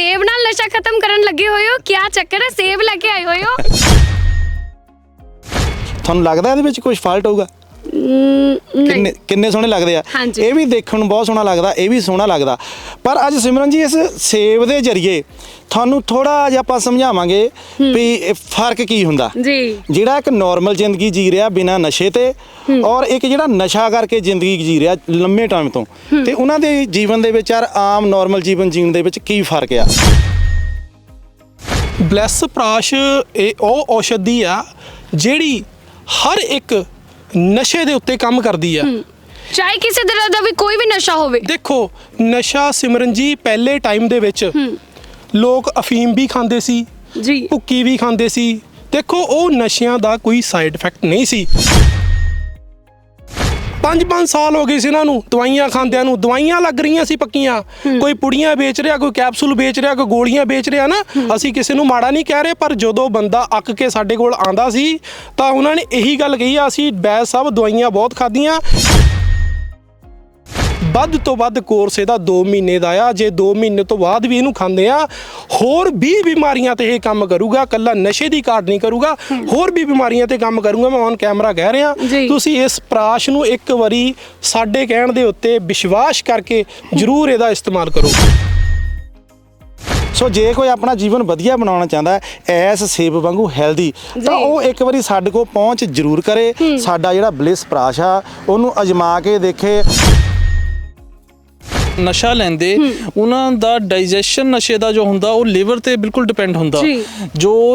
ਸੇਬ ਨਾਲ ਨਸ਼ਾ ਖਤਮ ਕਰਨ ਲੱਗੇ ਹੋਏ ਹੋ? ਕੀ ਚੱਕਰ ਹੈ? ਸੇਬ ਲੈ ਕੇ ਆਏ ਹੋਏ ਹੋ? ਤੁਹਾਨੂੰ ਲੱਗਦਾ ਇਹਦੇ ਵਿੱਚ ਕੁਝ ਫਾਲਟ ਹੋਊਗਾ? ਕਿੰਨੇ ਕਿੰਨੇ ਸੋਹਣੇ ਲੱਗਦੇ ਆ। ਹਾਂਜੀ। ਇਹ ਵੀ ਦੇਖਣ ਨੂੰ ਬਹੁਤ ਸੋਹਣਾ ਲੱਗਦਾ ਇਹ ਵੀ ਸੋਹਣਾ ਲੱਗਦਾ। ਪਰ ਅੱਜ ਸਿਮਰਨ ਜੀ ਇਸ ਸੇਬ ਦੇ ਜਰੀਏ ਤੁਹਾਨੂੰ ਥੋੜਾ ਜਿਹਾ ਆਪਾਂ ਸਮਝਾਵਾਂਗੇ ਵੀ ਇਹ ਫ਼ਰਕ ਕੀ ਹੁੰਦਾ। ਜੀ। ਜਿਹੜਾ ਇੱਕ ਨਾਰਮਲ ਜ਼ਿੰਦਗੀ ਜੀ ਰਿਹਾ ਬਿਨਾਂ ਨਸ਼ੇ ਤੇ ਔਰ ਇੱਕ ਜਿਹੜਾ ਨਸ਼ਾ ਕਰਕੇ ਜ਼ਿੰਦਗੀ ਜੀ ਰਿਹਾ ਲੰਮੇ ਟਾਈਮ ਤੋਂ। ਤੇ ਉਹਨਾਂ ਦੇ ਜੀਵਨ ਦੇ ਵਿੱਚ ਯਾਰ ਆਮ ਨਾਰਮਲ ਜੀਵਨ ਜੀਣ ਦੇ ਵਿੱਚ ਕੀ ਫ਼ਰਕ ਆ? ਬਲੈਸ ਪ੍ਰਾਸ਼ ਇਹ ਉਹ ਔਸ਼ਧੀ ਆ ਜਿਹੜੀ ਹਰ ਇੱਕ ਨਸ਼ੇ ਦੇ ਉੱਤੇ ਕੰਮ ਕਰਦੀ ਆ। ਚਾਹੇ ਕਿਸੇ ਤਰ੍ਹਾਂ ਦਾ ਵੀ ਕੋਈ ਵੀ ਨਸ਼ਾ ਹੋਵੇ। ਦੇਖੋ ਨਸ਼ਾ ਸਿਮਰਨ ਜੀ ਪਹਿਲੇ ਟਾਈਮ ਦੇ ਵਿੱਚ ਲੋਕ ਅਫੀਮ ਵੀ ਖਾਂਦੇ ਸੀ ਜੀ। ਭੁੱਕੀ ਵੀ ਖਾਂਦੇ ਸੀ। ਦੇਖੋ ਉਹ ਨਸ਼ਿਆਂ ਦਾ ਕੋਈ ਸਾਈਡ ਇਫੈਕਟ ਨਹੀਂ ਸੀ। 5-5 ਸਾਲ ਹੋ ਗਏ ਸੀ ਇਹਨਾਂ ਨੂੰ ਦਵਾਈਆਂ ਖਾਂਦਿਆਂ ਨੂੰ ਦਵਾਈਆਂ ਲੱਗ ਰਹੀਆਂ ਸੀ ਪੱਕੀਆਂ। ਕੋਈ ਪੁੜੀਆਂ ਵੇਚ ਰਿਹਾ ਕੋਈ ਕੈਪਸੂਲ ਵੇਚ ਰਿਹਾ ਕੋਈ ਗੋਲੀਆਂ ਵੇਚ ਰਿਹਾ ਨਾ ਅਸੀਂ ਕਿਸੇ ਨੂੰ ਮਾੜਾ ਨਹੀਂ ਕਹਿ ਰਹੇ ਪਰ ਜਦੋਂ ਬੰਦਾ ਅੱਕ ਕੇ ਸਾਡੇ ਕੋਲ ਆਂਦਾ ਸੀ ਤਾਂ ਉਹਨਾਂ ਨੇ ਇਹੀ ਗੱਲ ਕਹੀ ਆ ਅਸੀਂ ਬੈਸ ਸਾਹਿਬ ਦਵਾਈਆਂ ਬਹੁਤ ਖਾਧੀਆਂ ਵੱਧ ਤੋਂ ਵੱਧ ਕੋਰਸ ਇਹਦਾ 2 ਮਹੀਨੇ ਦਾ ਆ। ਜੇ 2 ਮਹੀਨੇ ਤੋਂ ਬਾਅਦ ਵੀ ਇਹਨੂੰ ਖਾਂਦੇ ਆ ਹੋਰ 20 ਬਿਮਾਰੀਆਂ ਤੇ ਇਹ ਕੰਮ ਕਰੂਗਾ ਕੱਲਾ ਨਸ਼ੇ ਦੀ ਕਾਟ ਨਹੀਂ ਕਰੂਗਾ ਹੋਰ ਵੀ ਬਿਮਾਰੀਆਂ ਤੇ ਕੰਮ ਕਰੂਗਾ। ਮੈਂ ਔਨ ਕੈਮਰਾ ਕਹਿ ਰਿਹਾ। ਤੁਸੀਂ ਇਸ ਪ੍ਰਾਸ਼ ਨੂੰ ਇੱਕ ਵਾਰੀ ਸਾਡੇ ਕਹਿਣ ਦੇ ਉੱਤੇ ਵਿਸ਼ਵਾਸ ਕਰਕੇ ਜ਼ਰੂਰ ਇਹਦਾ ਇਸਤੇਮਾਲ ਕਰੋ। ਸੋ ਜੇ ਕੋਈ ਆਪਣਾ ਜੀਵਨ ਵਧੀਆ ਬਣਾਉਣਾ ਚਾਹੁੰਦਾ ਹੈ ਐਸ ਸੇਬ ਵਾਂਗੂ ਹੈਲਦੀ ਤਾਂ। ਉਹ ਇੱਕ ਵਾਰੀ ਸਾਡੇ ਕੋਲ ਪਹੁੰਚ ਜ਼ਰੂਰ ਕਰੇ। ਸਾਡਾ ਜਿਹੜਾ ਬਲਿਸ ਪ੍ਰਾਸ਼ ਆ ਉਹਨੂੰ ਅਜਮਾ ਕੇ ਦੇਖੇ। ਨਸ਼ਾ ਲੈਂਦੇ ਉਹਨਾਂ ਦਾ ਡਾਈਜੈਸ਼ਨ ਨਸ਼ੇ ਦਾ ਜੋ ਹੁੰਦਾ ਉਹ ਲਿਵਰ ਤੇ ਬਿਲਕੁਲ ਡਿਪੈਂਡ ਹੁੰਦਾ। ਜੀ।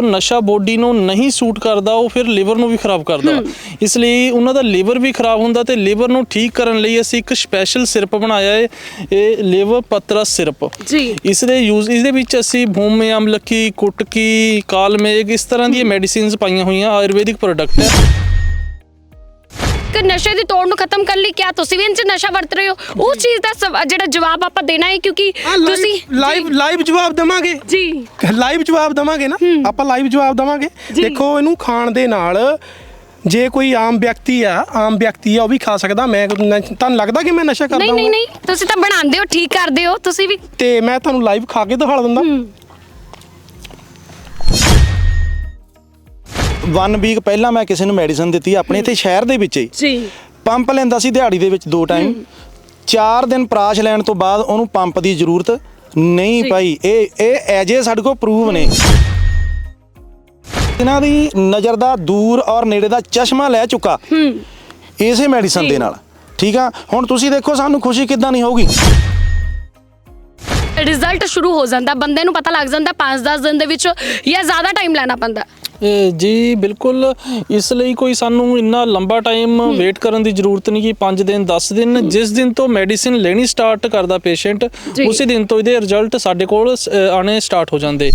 ਨਸ਼ਾ ਬੋਡੀ ਨੂੰ ਨਹੀਂ ਸੂਟ ਕਰਦਾ ਉਹ ਫਿਰ ਲਿਵਰ ਨੂੰ ਵੀ ਖਰਾਬ ਕਰਦਾ। ਇਸ ਲਈ ਉਹਨਾਂ ਦਾ ਲਿਵਰ ਵੀ ਖਰਾਬ ਹੁੰਦਾ ਤੇ ਲਿਵਰ ਨੂੰ ਠੀਕ ਕਰਨ ਲਈ ਅਸੀਂ ਇੱਕ ਸਪੈਸ਼ਲ ਸਿਰਪ ਬਣਾਇਆ ਹੈ ਇਹ ਲਿਵਰ ਪਤਰਾ ਸਿਰਪ ਜੀ। ਇਸ ਦੇ ਯੂਜ਼ ਇਸ ਦੇ ਵਿੱਚ ਅਸੀਂ ਭੂਮੇ ਅਮਲਕੀ ਕੁਟਕੀ ਕਾਲਮੇਗ ਇਸ ਤਰ੍ਹਾਂ ਦੀਆਂ ਮੈਡੀਸਿਨਸ ਪਾਈਆਂ ਹੋਈਆਂ ਆਯੁਰਵੈਦਿਕ ਪ੍ਰੋਡਕਟ ਹੈ। ਕਿ ਨਸ਼ੇ ਦੀ ਤੋੜ ਨੂੰ ਖਤਮ ਕਰਨ ਲਈ ਕਿਆ ਤੁਸੀਂ ਵੀ ਇੰਜ ਨਸ਼ਾ ਵਰਤ ਰਹੇ ਹੋ। ਉਸ ਚੀਜ਼ ਦਾ ਸਵ- ਜਿਹੜਾ ਜਵਾਬ ਆਪਾਂ ਦੇਣਾ ਹੈ ਕਿਉਂਕਿ ਤੁਸੀਂ ਲਾਈਵ ਲਾਈਵ ਜਵਾਬ ਦਵਾਂਗੇ। ਜੀ। ਲਾਈਵ ਜਵਾਬ ਦਵਾਂਗੇ ਨਾ। ਆਪਾਂ ਲਾਈਵ ਜਵਾਬ ਦਵਾਂਗੇ। ਜੀ। ਦੇਖੋ ਇਹਨੂੰ ਖਾਣ ਦੇ ਨਾਲ ਜੇ ਕੋਈ ਆਮ ਵਿਅਕਤੀ ਆ ਆਮ ਵਿਅਕਤੀ ਆ ਉਹ ਵੀ ਖਾ ਸਕਦਾ। ਮੈਂ ਤੁਹਾਨੂੰ ਲੱਗਦਾ ਕਿ ਮੈਂ ਨਸ਼ਾ ਕਰਦਾ ਨਹੀਂ ਨਹੀਂ ਨਹੀਂ। ਤੁਸੀਂ ਤਾਂ ਬਣਾਉਂਦੇ ਹੋ ਠੀਕ ਕਰਦੇ ਹੋ। ਤੁਸੀਂ ਵੀ ਤੇ ਮੈਂ ਤੁਹਾਨੂੰ ਲਾਈਵ ਖਾ ਕੇ ਦਿਖਾ ਦਿੰਦਾ। ਵਨ ਵੀਕ ਪਹਿਲਾਂ ਮੈਂ ਕਿਸੇ ਨੂੰ ਮੈਡੀਸਨ ਦਿੱਤੀ ਆਪਣੇ ਇੱਥੇ ਸ਼ਹਿਰ ਦੇ ਵਿੱਚ ਹੀ। ਜੀ। ਪੰਪ ਲੈਂਦਾ ਸੀ ਦਿਹਾੜੀ ਦੇ ਵਿੱਚ ਦੋ ਟਾਈਮ 4 ਦਿਨ ਪ੍ਰਾਸ਼ ਲੈਣ ਤੋਂ ਬਾਅਦ ਉਹਨੂੰ ਪੰਪ ਦੀ ਜ਼ਰੂਰਤ ਨਹੀਂ। ਪਈ। ਇਹ ਇਹ ਐਜੇ ਸਾਡੇ ਕੋਲ ਪ੍ਰੂਵ ਨੇ। ਇਹਨਾਂ ਦੀ ਨਜ਼ਰ ਦਾ ਦੂਰ ਔਰ ਨੇੜੇ ਦਾ ਚਸ਼ਮਾ ਲੈ ਚੁੱਕਾ। ਹੂੰ। ਇਸੇ ਮੈਡੀਸਨ। ਦੇ ਨਾਲ। ਠੀਕ ਆ? ਹੁਣ ਤੁਸੀਂ ਦੇਖੋ ਸਾਨੂੰ ਖੁਸ਼ੀ ਕਿੱਦਾਂ ਨਹੀਂ ਹੋਊਗੀ। ਰਿਜ਼ਲਟ ਸ਼ੁਰੂ ਹੋ ਜਾਂਦਾ। ਬੰਦੇ ਨੂੰ ਪਤਾ ਲੱਗ ਜਾਂਦਾ 5-10 ਦਿਨ ਦੇ ਵਿੱਚ ਜਾਂ ਜ਼ਿਆਦਾ ਟਾਈਮ ਲੈਣਾ ਪੈਂਦਾ। ਜੀ ਬਿਲਕੁਲ। ਇਸ ਲਈ ਕੋਈ ਸਾਨੂੰ ਇੰਨਾ ਲੰਬਾ ਟਾਈਮ ਵੇਟ ਕਰਨ ਦੀ ਜ਼ਰੂਰਤ ਨਹੀਂ ਕਿ 5 ਦਿਨ 10 ਦਿਨ ਜਿਸ ਦਿਨ ਤੋਂ ਮੈਡੀਸਿਨ ਲੈਣੀ ਸਟਾਰਟ ਕਰਦਾ ਪੇਸ਼ੈਂਟ। ਉਸੇ ਦਿਨ ਤੋਂ ਇਹਦੇ ਰਿਜ਼ਲਟ ਸਾਡੇ ਕੋਲ ਅ, ਆਉਣੇ ਸਟਾਰਟ ਹੋ ਜਾਂਦੇ।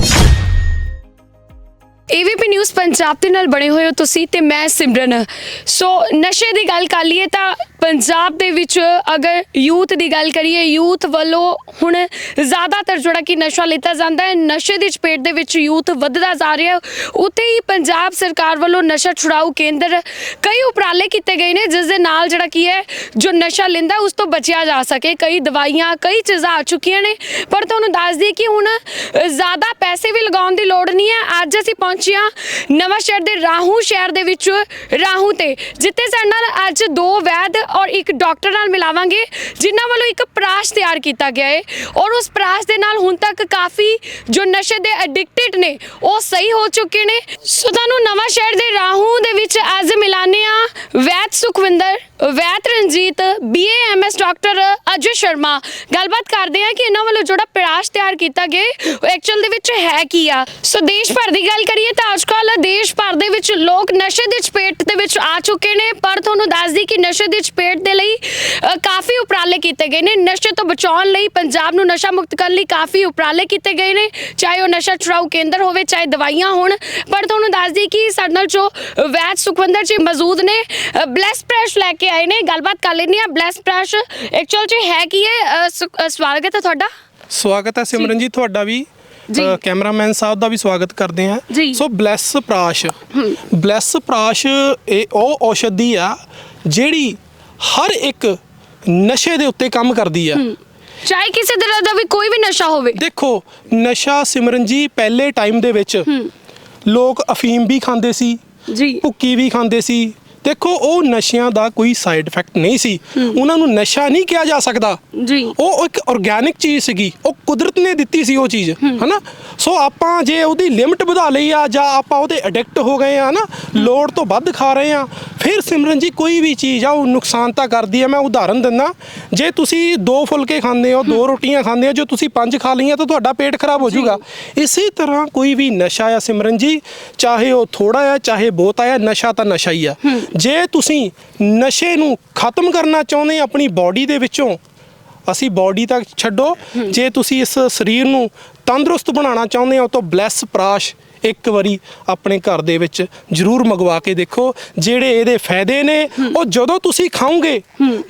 AVP ਨਿਊਜ਼ ਪੰਜਾਬ ਦੇ ਨਾਲ ਬਣੇ ਹੋਏ ਹੋ ਤੁਸੀਂ ਤੇ ਮੈਂ ਸਿਮਰਨ। ਸੋ ਨਸ਼ੇ ਦੀ ਗੱਲ ਕਰ ਲਈਏ ਤਾਂ ਪੰਜਾਬ ਦੇ ਵਿੱਚ ਅਗਰ ਯੂਥ ਦੀ ਗੱਲ ਕਰੀਏ, ਯੂਥ ਵੱਲੋਂ ਹੁਣ ਜ਼ਿਆਦਾਤਰ ਜਿਹੜਾ ਕਿ ਨਸ਼ਾ ਲਿੱਤਾ ਜਾਂਦਾ ਹੈ, ਨਸ਼ੇ ਦੀ ਚਪੇਟ ਦੇ ਵਿੱਚ ਯੂਥ ਵੱਧਦਾ ਜਾ ਰਿਹਾ ਹੈ। ਉੱਥੇ ਹੀ ਪੰਜਾਬ ਸਰਕਾਰ ਵੱਲੋਂ ਨਸ਼ਾ ਛੁਡਾਊ ਕੇਂਦਰ ਕਈ ਉਪਰਾਲੇ ਕੀਤੇ ਗਏ ਨੇ, ਜਿਸ ਦੇ ਨਾਲ ਜਿਹੜਾ ਕੀ ਹੈ, ਜੋ ਨਸ਼ਾ ਲੈਂਦਾ ਉਸ ਤੋਂ ਬਚਿਆ ਜਾ ਸਕੇ। ਕਈ ਦਵਾਈਆਂ, ਕਈ ਚੀਜ਼ਾਂ ਆ ਚੁੱਕੀਆਂ ਨੇ, ਪਰ ਤੁਹਾਨੂੰ ਦੱਸ ਦਈਏ ਕਿ ਹੁਣ ਜ਼ਿਆਦਾ ਪੈਸੇ ਵੀ ਲਗਾਉਣ ਦੀ ਲੋੜ ਨਹੀਂ ਹੈ। ਅੱਜ ਅਸੀਂ ਪਹੁੰਚੇ ਹਾਂ ਨਵਾਂ ਸ਼ਹਿਰ ਦੇ ਰਾਹੂ ਸ਼ਹਿਰ ਦੇ ਵਿੱਚ, ਰਾਹੂ ਤੇ, ਜਿੱਥੇ ਸਾਡੇ ਨਾਲ ਅੱਜ ਦੋ ਵੈਦ ਔਰ ਇੱਕ ਡਾਕਟਰ ਨਾਲ ਮਿਲਾਵਾਂਗੇ, ਜਿਨ੍ਹਾਂ ਵੱਲੋਂ ਇੱਕ ਪ੍ਰਾਸ਼ ਤਿਆਰ ਕੀਤਾ ਗਿਆ ਹੈ ਔਰ ਉਸ ਪ੍ਰਾਸ਼ ਦੇ ਨਾਲ ਹੁਣ ਤੱਕ ਕਾਫੀ ਜੋ ਨਸ਼ੇ ਦੇ ਐਡਿਕਟਡ ਨੇ, ਉਹ ਸਹੀ ਹੋ ਚੁੱਕੇ ਨੇ। ਸੋ ਤੁਹਾਨੂੰ ਨਵਾਂ ਸ਼ਹਿਰ ਦੇ ਰਾਹੂ ਦੇ ਵਿੱਚ ਅੱਜ ਮਿਲਾਨੇ ਆ ਵੈਦ ਸੁਖਵਿੰਦਰ, ਵੈਦ ਰਣਜੀਤ ਬੀਏਐਮਐਸ ਡਾਕਟਰ ਅਜੇ ਸ਼ਰਮਾ। ਗੱਲਬਾਤ ਕਰਦੇ ਆ ਕਿ ਇਹਨਾਂ ਵੱਲੋਂ ਜਿਹੜਾ ਪ੍ਰਾਸ਼ ਤਿਆਰ ਕੀਤਾ ਗਿਆ ਐਕਚੁਅਲ ਦੇ ਵਿੱਚ ਹੈ ਕੀ ਆ? ਸੋ ਦੇਸ਼ ਭਰ ਦੀ ਗੱਲ ਕਰੀਏ ਤਾਂ ਅੱਜਕੱਲ ਦੇਸ਼ ਭਰ ਦੇ ਵਿੱਚ ਲੋਕ ਨਸ਼ੇ ਦੇ ਚਪੇਟ ਦੇ ਵਿੱਚ ਆ ਚੁੱਕੇ ਨੇ, ਪਰ ਤੁਹਾਨੂੰ ਦੱਸਦੀ ਕਿ ਨਸ਼ੇ ਦੇ ਚਪੇਟ ਦੇ ਲਈ ਅ, ਕਾਫੀ ਉਪਰਾਲੇ ਕੀਤੇ ਗਏ ਨੇ। ਨਸ਼ੇ ਤੋਂ ਬਚਾਉਣ ਲਈ ਪੰਜਾਬ ਨੂੰ ਨਸ਼ਾ ਮੁਕਤ ਕਰਨ ਲਈ ਕਾਫੀ ਉਪਰਾਲੇ ਕੀਤੇ ਗਏ ਨੇ। ਚਾਹੇ ਉਹ ਨਸ਼ਾ ਛੁਡਾਊ ਕੇਂਦਰ ਹੋਵੇ ਚਾਹੇ ਦਵਾਈਆਂ ਹੋਣ। ਪਰ ਤੁਹਾਨੂੰ ਦੱਸ ਦਈ ਕਿ ਸਾਡੇ ਨਾਲ ਜੋ ਵੈਦ ਸੁਖਵਿੰਦਰ ਜੀ ਮੌਜੂਦ ਨੇ ਬਲੈਸ ਪ੍ਰੈਸ਼ ਲੈ ਕੇ ਆਏ ਨੇ। ਗੱਲਬਾਤ ਕਰ ਲੈਣੀ ਆ ਬਲੈਸ ਪ੍ਰੈਸ਼ ਐਕਚੁਅਲ ਚ ਹੈ ਕੀ ਹੈ? ਅ, ਸੁ- ਅ, ਸਵਾਗਤ ਹੈ ਤੁਹਾਡਾ। ਸਵਾਗਤ ਹੈ ਸਿਮਰਨ ਜੀ ਤੁਹਾਡਾ ਵੀ। ਜੀ। ਅ, ਕੈਮਰਾਮੈਨ ਸਾਹਿਬ ਦਾ ਵੀ ਸਵਾਗਤ ਕਰਦੇ ਜੀ। ਸੋ ਬਲੈਸ ਪ੍ਰਾਸ਼ ਬਲੈਸ ਪ੍ਰਾਸ਼ ਇਹ ਉਹ ਔਸ਼ਧੀ ਆ ਜਿਹੜੀ ਹਰ ਇੱਕ ਨਸ਼ੇ ਦੇ ਉੱਤੇ ਕੰਮ ਕਰਦੀ ਆ। ਚਾਹੇ ਕਿਸੇ ਤਰ੍ਹਾਂ ਦਾ ਵੀ ਕੋਈ ਵੀ ਨਸ਼ਾ ਹੋਵੇ। ਦੇਖੋ ਨਸ਼ਾ ਸਿਮਰਨ ਜੀ ਪਹਿਲੇ ਟਾਈਮ ਦੇ ਵਿੱਚ ਲੋਕ ਅਫੀਮ ਵੀ ਖਾਂਦੇ ਸੀ ਜੀ। ਭੁੱਕੀ ਵੀ ਖਾਂਦੇ ਸੀ ਦੇਖੋ ਉਹ ਨਸ਼ਿਆਂ ਦਾ ਕੋਈ ਸਾਈਡ ਇਫੈਕਟ ਨਹੀਂ ਸੀ। ਉਹਨਾਂ ਨੂੰ ਨਸ਼ਾ ਨਹੀਂ ਕਿਹਾ ਜਾ ਸਕਦਾ। ਜੀ। ਉਹ ਇੱਕ ਆਰਗੈਨਿਕ ਚੀਜ਼ ਸੀਗੀ। ਉਹ ਕੁਦਰਤ ਨੇ ਦਿੱਤੀ ਸੀ ਉਹ ਚੀਜ਼ ਹਨਾ? ਸੋ ਆਪਾਂ ਜੇ ਉਹਦੀ ਲਿਮਟ ਵਧਾ ਲਈ ਆ ਜਾਂ ਆਪਾਂ ਉਹਦੇ ਐਡਿਕਟ ਹੋ ਗਏ ਆ ਨਾ ਲੋੜ ਤੋਂ ਵੱਧ ਖਾ ਰਹੇ ਆ ਫਿਰ ਸਿਮਰਨ ਜੀ ਕੋਈ ਵੀ ਚੀਜ਼ ਆ ਉਹ ਨੁਕਸਾਨ ਤਾਂ ਕਰਦੀ ਆ। ਮੈਂ ਉਦਾਹਰਨ ਦਿੰਦਾ ਜੇ ਤੁਸੀਂ ਦੋ ਫੁਲਕੇ ਖਾਂਦੇ ਹੋ ਦੋ ਰੋਟੀਆਂ ਖਾਂਦੇ ਹੋ ਜੋ ਤੁਸੀਂ ਪੰਜ ਖਾ ਲਈਆਂ ਤਾਂ ਤੁਹਾਡਾ ਪੇਟ ਖਰਾਬ ਹੋ ਜਾਊਗਾ। ਇਸੇ ਤਰ੍ਹਾਂ ਕੋਈ ਵੀ ਨਸ਼ਾ ਆ ਸਿਮਰਨ ਜੀ ਚਾਹੇ ਉਹ ਥੋੜਾ ਆ ਚਾਹੇ ਬਹੁਤ ਆ ਨਸ਼ਾ ਤਾਂ ਨਸ਼ਾ ਹੀ ਆ। ਜੇ ਤੁਸੀਂ ਨਸ਼ੇ ਨੂੰ ਖਤਮ ਕਰਨਾ ਚਾਹੁੰਦੇ ਆ ਆਪਣੀ ਬਾਡੀ ਦੇ ਵਿੱਚੋਂ ਅਸੀਂ ਬਾਡੀ ਤੱਕ ਛੱਡੋ। ਜੇ ਤੁਸੀਂ ਇਸ ਸਰੀਰ ਨੂੰ ਤੰਦਰੁਸਤ ਬਣਾਉਣਾ ਚਾਹੁੰਦੇ ਹੋ ਤਾਂ ਬਲੈਸ ਪ੍ਰਾਸ਼ ਇੱਕ ਵਾਰੀ ਆਪਣੇ ਘਰ ਦੇ ਵਿੱਚ ਜ਼ਰੂਰ ਮੰਗਵਾ ਕੇ ਦੇਖੋ। ਜਿਹੜੇ ਇਹਦੇ ਫਾਇਦੇ ਨੇ ਉਹ ਜਦੋਂ ਤੁਸੀਂ ਖਾਓਗੇ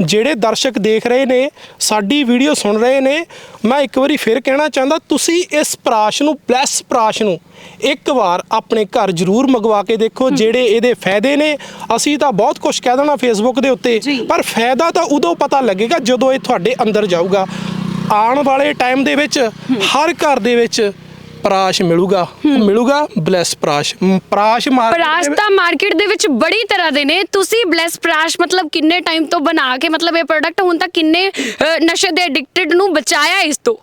ਜਿਹੜੇ ਦਰਸ਼ਕ ਦੇਖ ਰਹੇ ਨੇ ਸਾਡੀ ਵੀਡੀਓ ਸੁਣ ਰਹੇ ਨੇ ਮੈਂ ਇੱਕ ਵਾਰੀ ਫਿਰ ਕਹਿਣਾ ਚਾਹੁੰਦਾ ਤੁਸੀਂ ਇਸ ਪ੍ਰਾਸ਼ ਨੂੰ ਬਲੈਸ ਪ੍ਰਾਸ਼ ਨੂੰ ਇੱਕ ਵਾਰ ਆਪਣੇ ਘਰ ਜ਼ਰੂਰ ਮੰਗਵਾ ਕੇ ਦੇਖੋ ਜਿਹੜੇ ਇਹਦੇ ਫਾਇਦੇ ਨੇ। ਅਸੀਂ ਤਾਂ ਬਹੁਤ ਕੁਝ ਕਹਿ ਦੇਣਾ ਫੇਸਬੁੱਕ ਦੇ ਉੱਤੇ। ਪਰ ਫਾਇਦਾ ਤਾਂ ਉਦੋਂ ਪਤਾ ਲੱਗੇਗਾ ਜਦੋਂ ਇਹ ਤੁਹਾਡੇ ਅੰਦਰ ਜਾਊਗਾ। ਆਉਣ ਵਾਲੇ ਟਾਈਮ ਦੇ ਵਿੱਚ ਹਰ ਘਰ ਦੇ ਵਿੱਚ ਪ੍ਰਾਸ਼ ਮਿਲੂਗਾ। ਉਹ ਮਿਲੂਗਾ ਬਲੈਸ ਪ੍ਰਾਸ਼। ਮ, ਪ੍ਰਾਸ਼ ਮਾਰਕੀਟ ਪ੍ਰਾਸ਼ ਵਿੱਚ- ਤਾਂ ਮਾਰਕੀਟ ਦੇ ਵਿੱਚ ਬੜੀ ਤਰ੍ਹਾਂ ਦੇ ਨੇ। ਤੁਸੀਂ ਬਲੈਸ ਪ੍ਰਾਸ਼ ਮਤਲਬ ਕਿੰਨੇ ਟਾਈਮ ਤੋਂ ਬਣਾ ਕੇ ਮਤਲਬ ਇਹ ਪ੍ਰੋਡਕਟ ਹੁਣ ਤੱਕ ਕਿੰਨੇ ਅ, ਨਸ਼ੇ ਦੇ ਐਡਿਕਟਡ ਨੂੰ ਬਚਾਇਆ ਇਸ ਤੋਂ?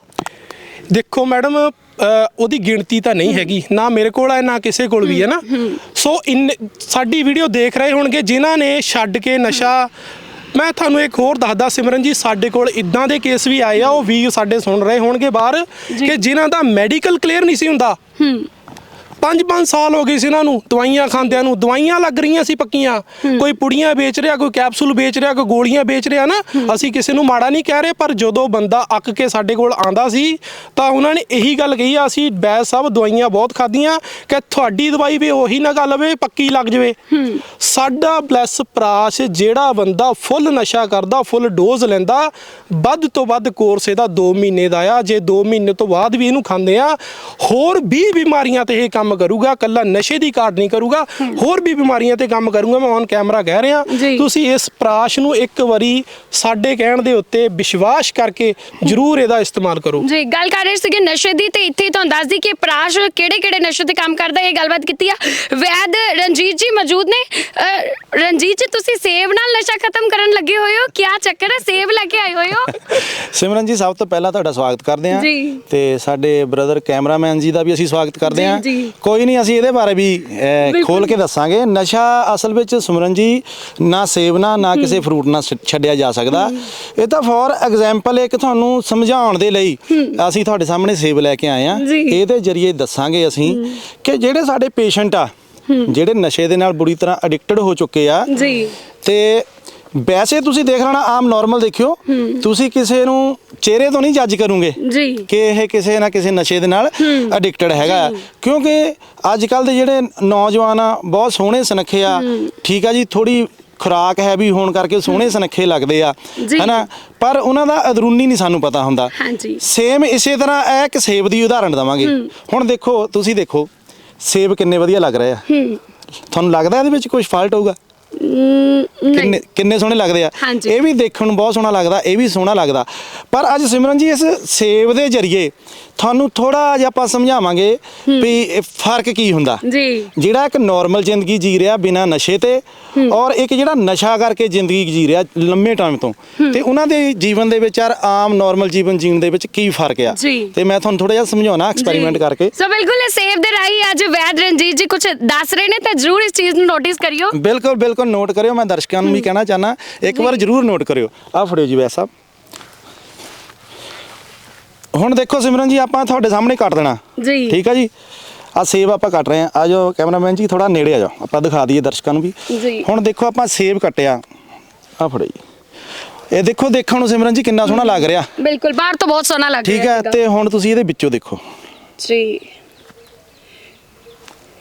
ਦੇਖੋ ਮੈਡਮ ਅ, ਉਹਦੀ ਗਿਣਤੀ ਤਾਂ ਨਹੀਂ ਹੈਗੀ। ਨਾ ਮੇਰੇ ਕੋਲ ਹੈ ਨਾ ਕਿਸੇ ਕੋਲ ਵੀ ਹੈ ਨਾ। ਸੋ ਇਨ ਸਾਡੀ ਵੀਡੀਓ ਦੇਖ ਰਹੇ ਹੋਣਗੇ ਜਿਨ੍ਹਾਂ ਨੇ ਛੱਡ ਕੇ ਨਸ਼ਾ ਮੈਂ ਤੁਹਾਨੂੰ ਇੱਕ ਹੋਰ ਦੱਸਦਾ ਸਿਮਰਨ ਜੀ ਸਾਡੇ ਕੋਲ ਇਦਾਂ ਦੇ ਕੇਸ ਵੀ ਆਏ ਆ ਉਹ ਵੀ ਸਾਡੇ ਸੁਣ ਰਹੇ ਹੋਣਗੇ ਬਾਹਰ ਕਿ ਜਿਨ੍ਹਾਂ ਦਾ ਮੈਡੀਕਲ ਕਲੀਅਰ ਨਹੀਂ ਸੀ ਹੁੰਦਾ। 5-5 ਸਾਲ ਹੋ ਗਏ ਸੀ ਇਹਨਾਂ ਨੂੰ ਦਵਾਈਆਂ ਖਾਂਦਿਆਂ ਨੂੰ ਦਵਾਈਆਂ ਲੱਗ ਰਹੀਆਂ ਸੀ ਪੱਕੀਆਂ। ਕੋਈ ਪੁੜੀਆਂ ਵੇਚ ਰਿਹਾ ਕੋਈ ਕੈਪਸੂਲ ਵੇਚ ਰਿਹਾ ਕੋਈ ਗੋਲੀਆਂ ਵੇਚ ਰਿਹਾ ਨਾ ਅਸੀਂ ਕਿਸੇ ਨੂੰ ਮਾੜਾ ਨਹੀਂ ਕਹਿ ਰਹੇ ਪਰ ਜਦੋਂ ਬੰਦਾ ਅੱਕ ਕੇ ਸਾਡੇ ਕੋਲ ਆਂਦਾ ਸੀ ਤਾਂ ਉਹਨਾਂ ਨੇ ਇਹੀ ਗੱਲ ਕਹੀ ਅਸੀਂ ਬੈਸ ਸਾਹਿਬ ਦਵਾਈਆਂ ਬਹੁਤ ਖਾਧੀਆਂ ਕਿ ਤੁਹਾਡੀ ਦਵਾਈ ਵੀ ਉਹੀ ਨਾ ਗੱਲ ਵੇ ਪੱਕੀ ਲੱਗ ਜਵੇ। ਸਾਡਾ ਬਲੈਸ ਪ੍ਰਾਸ਼ ਜਿਹੜਾ ਬੰਦਾ ਫੁੱਲ ਨਸ਼ਾ ਕਰਦਾ ਫੁੱਲ ਡੋਜ਼ ਲੈਂਦਾ ਵੱਧ ਤੋਂ ਵੱਧ ਕੋਰਸ ਇਹਦਾ 2 ਮਹੀਨੇ ਦਾ ਆ। ਜੇ 2 ਮਹੀਨੇ ਤੋਂ ਬਾਅਦ ਵੀ ਇਹਨੂੰ ਖਾਂਦੇ ਆ ਹੋਰ ਵੀ ਬਿਮਾਰੀਆਂ ਤੇ ਇਹ ਕੰਮ ਕਰੂਗਾ ਕੱਲਾ ਨਸ਼ੇ ਦੀ ਕਾਰਡ ਨਹੀਂ ਕਰੂਗਾ ਹੋਰ ਵੀ ਬਿਮਾਰੀਆਂ ਤੇ ਕੰਮ ਕਰੂਗਾ ਮੈਂ ਔਨ ਕੈਮਰਾ ਕਹਿ ਰਿਹਾ। ਤੁਸੀਂ ਇਸ ਪ੍ਰਾਸ਼ ਨੂੰ ਇੱਕ ਵਾਰੀ ਸਾਡੇ ਕਹਿਣ ਦੇ ਉੱਤੇ ਵਿਸ਼ਵਾਸ ਕਰਕੇ ਜ਼ਰੂਰ ਇਹਦਾ ਇਸਤੇਮਾਲ ਕਰੋ। ਜੀ ਗੱਲ ਕਰ ਰਹੇ ਸੀਗੇ ਨਸ਼ੇ ਦੀ ਤੇ ਇੱਥੇ ਤੁਹਾਨੂੰ ਦੱਸਦੀ ਕਿ ਪ੍ਰਾਸ਼ ਕਿਹੜੇ ਕਿਹੜੇ ਨਸ਼ੇ ਤੇ ਕੰਮ ਕਰਦਾ ਇਹ ਗੱਲਬਾਤ ਕੀਤੀ ਆ। ਵੈਦ ਰਣਜੀਤ ਜੀ ਮੌਜੂਦ ਨੇ। ਰਣਜੀਤ ਜੀ ਤੁਸੀਂ ਸੇਬ ਨਾਲ ਨਸ਼ਾ ਖਤਮ ਕਰਨ ਲੱਗੇ ਹੋਏ ਹੋ। ਕੀ ਚੱਕਰ ਹੈ? ਸੇਬ ਲੈ ਕੇ ਆਏ ਹੋਏ ਹੋ। ਸਿਮਰਨ ਜੀ ਸਭ ਤੋਂ ਪਹਿਲਾਂ ਤੁਹਾਡਾ ਸਵਾਗਤ ਕਰਦੇ ਜੀ। ਤੇ ਸਾਡੇ ਬ੍ਰਦਰ ਕੈਮਰਾਮੈਨ ਜੀ ਦਾ ਵੀ ਅਸੀਂ ਸਵਾਗਤ ਕਰਦੇ ਜੀ। ਕੋਈ ਨਹੀਂ ਅਸੀਂ ਇਹਦੇ ਬਾਰੇ ਵੀ ਖੋਲ ਕੇ ਦੱਸਾਂਗੇ। ਨਸ਼ਾ ਅਸਲ ਵਿੱਚ ਸਿਮਰਨ ਜੀ ਨਾ ਸੇਵਨਾ ਨਾ ਕਿਸੇ ਫਰੂਟ ਨਾਲ ਛੱਡਿਆ ਜਾ ਸਕਦਾ। ਇਹ ਤਾਂ ਫੋਰ ਐਗਜ਼ਾਮਪਲ ਇੱਕ ਤੁਹਾਨੂੰ ਸਮਝਾਉਣ ਦੇ ਲਈ ਅਸੀਂ ਤੁਹਾਡੇ ਸਾਹਮਣੇ ਸੇਬ ਲੈ ਕੇ ਆਏ ਆ। ਇਹਦੇ ਜਰੀਏ ਦੱਸਾਂਗੇ ਅਸੀਂ ਕਿ ਜਿਹੜੇ ਸਾਡੇ ਪੇਸ਼ੈਂਟ ਆ ਜਿਹੜੇ ਨਸ਼ੇ ਦੇ ਨਾਲ ਬੁਰੀ ਤਰ੍ਹਾਂ ਐਡਿਕਟਡ ਹੋ ਚੁੱਕੇ ਆ ਜੀ। ਤੇ ਵੈਸੇ ਤੁਸੀਂ ਦੇਖ ਲੈਣਾ ਆਮ ਨਾਰਮਲ ਦੇਖਿਓ। ਤੁਸੀਂ ਕਿਸੇ ਨੂੰ ਚਿਹਰੇ ਤੋਂ ਨਹੀਂ ਜੱਜ ਕਰੋਗੇ ਜੀ। ਕਿ ਇਹ ਕਿਸੇ ਨਾ ਕਿਸੇ ਨਸ਼ੇ ਦੇ ਨਾਲ ਐਡਿਕਟਡ ਹੈਗਾ। ਕਿਉਂਕਿ ਅੱਜ ਕੱਲ ਦੇ ਜਿਹੜੇ ਨੌਜਵਾਨ ਆ ਬਹੁਤ ਸੋਹਣੇ ਸੁਨੱਖੇ ਆ। ਠੀਕ ਆ ਜੀ ਥੋੜੀ ਖੁਰਾਕ ਹੈਵੀ ਹੋਣ ਕਰਕੇ ਸੋਹਣੇ ਸੁਨੱਖੇ ਲੱਗਦੇ ਆ। ਹਨਾ? ਪਰ ਉਹਨਾਂ ਦਾ ਅਦਰੂਨੀ ਨਹੀਂ ਸਾਨੂੰ ਪਤਾ ਹੁੰਦਾ। ਹਾਂਜੀ। ਸੇਮ ਇਸੇ ਤਰ੍ਹਾਂ ਇਹ ਇੱਕ ਸੇਬ ਦੀ ਉਦਾਹਰਣ ਦਵਾਂਗੇ। ਹੁਣ ਦੇਖੋ ਤੁਸੀਂ ਦੇਖੋ ਸੇਬ ਕਿੰਨੇ ਵਧੀਆ ਲੱਗ ਰਹੇ ਆ। ਹੂੰ। ਤੁਹਾਨੂੰ ਲੱਗਦਾ ਇਹਦੇ ਵਿੱਚ ਕੁਝ ਫਾਲਟ ਹੋਊਗਾ? ਕਿੰਨੇ ਕਿੰਨੇ ਸੋਹਣੇ ਲੱਗਦੇ ਆ। ਹਾਂਜੀ। ਇਹ ਵੀ ਦੇਖਣ ਨੂੰ ਬਹੁਤ ਸੋਹਣਾ ਲੱਗਦਾ ਇਹ ਵੀ ਸੋਹਣਾ ਲੱਗਦਾ। ਪਰ ਅੱਜ ਸਿਮਰਨ ਜੀ ਇਸ ਸੇਬ ਦੇ ਜਰੀਏ ਤੁਹਾਨੂੰ ਥੋੜਾ ਜਿਹਾ ਆਪਾਂ ਸਮਝਾਵਾਂਗੇ ਵੀ ਇਹ ਫ਼ਰਕ ਕੀ ਹੁੰਦਾ। ਜੀ। ਜਿਹੜਾ ਇੱਕ ਨਾਰਮਲ ਜ਼ਿੰਦਗੀ ਜੀ ਰਿਹਾ ਬਿਨਾ ਨਸ਼ੇ ਤੇ ਔਰ ਇੱਕ ਜਿਹੜਾ ਨਸ਼ਾ ਕਰਕੇ ਜ਼ਿੰਦਗੀ ਜੀ ਰਿਹਾ ਲੰਮੇ ਟਾਈਮ ਤੋਂ ਤੇ ਉਹਨਾਂ ਦੇ ਜੀਵਨ ਦੇ ਵਿੱਚ ਯਾਰ ਆਮ ਨਾਰਮਲ ਜੀਵਨ ਜੀਣ ਦੇ ਵਿੱਚ ਕੀ ਫ਼ਰਕ ਆ। ਤੇ ਮੈਂ ਤੁਹਾਨੂੰ ਥੋੜਾ ਜਿਹਾ ਸਮਝਾਉਣਾ ਐਕਸਪੈਰੀਮੈਂਟ। ਕਰਕੇ। ਸੋ ਬਿਲਕੁਲ ਇਹ ਸੇਵ ਦੇ ਰਾਹੀਂ ਅੱਜ ਵੈਦ ਰਣਜੀਤ ਜੀ ਕੁਝ ਦੱਸ ਰਹੇ ਨੇ ਤਾਂ ਜ਼ਰੂਰ ਇਸ ਚੀਜ਼ ਨੂੰ ਨੋਟਿਸ ਕਰਿਓ। ਬਿਲਕੁਲ ਬਿਲਕੁਲ ਨੋਟ ਕਰਿਓ। ਮੈਂ ਦਰਸ਼ਕਾਂ ਨੂੰ ਵੀ ਕਹਿਣਾ ਚਾਹਨਾ ਇੱਕ ਵਾਰ ਜਰੂਰ ਨੋਟ ਕਰਿਓ। ਆ ਫੜਿਓ ਜੀ ਵੈਸਾ ਸਾਹਿਬ। ਹੁਣ ਦੇਖੋ ਸਿਮਰਨ ਜੀ ਆਪਾਂ ਤੁਹਾਡੇ ਸਾਹਮਣੇ ਕੱਟ ਦੇਣਾ। ਜੀ। ਠੀਕ ਆ ਜੀ? ਆ ਸੇਬ ਆਪਾਂ ਕੱਟ ਰਹੇ ਆ ਆ ਜਾਓ ਕੈਮਰਾਮੈਨ ਜੀ ਥੋੜਾ ਨੇੜੇ ਆ ਜਾਓ। ਆਪਾਂ ਦਿਖਾ ਦਈਏ ਦਰਸ਼ਕਾਂ ਨੂੰ ਵੀ। ਜੀ। ਹੁਣ ਦੇਖੋ ਆਪਾਂ ਸੇਬ ਕੱਟਿਆ। ਆ ਫੜੋ ਜੀ। ਇਹ ਦੇਖੋ ਦੇਖਣ ਨੂੰ ਸਿਮਰਨ ਜੀ ਕਿੰਨਾ ਸੋਹਣਾ ਲੱਗ ਰਿਹਾ। ਬਿਲਕੁਲ ਬਾਹਰ ਤੋਂ ਬਹੁਤ ਸੋਹਣਾ ਲੱਗ ਠੀਕ ਰਿਹਾ ਹੈ ਹੈਗਾ। ਤੇ ਹੁਣ ਤੁਸੀਂ ਇਹਦੇ ਵਿੱਚੋਂ ਦੇਖੋ। ਜੀ।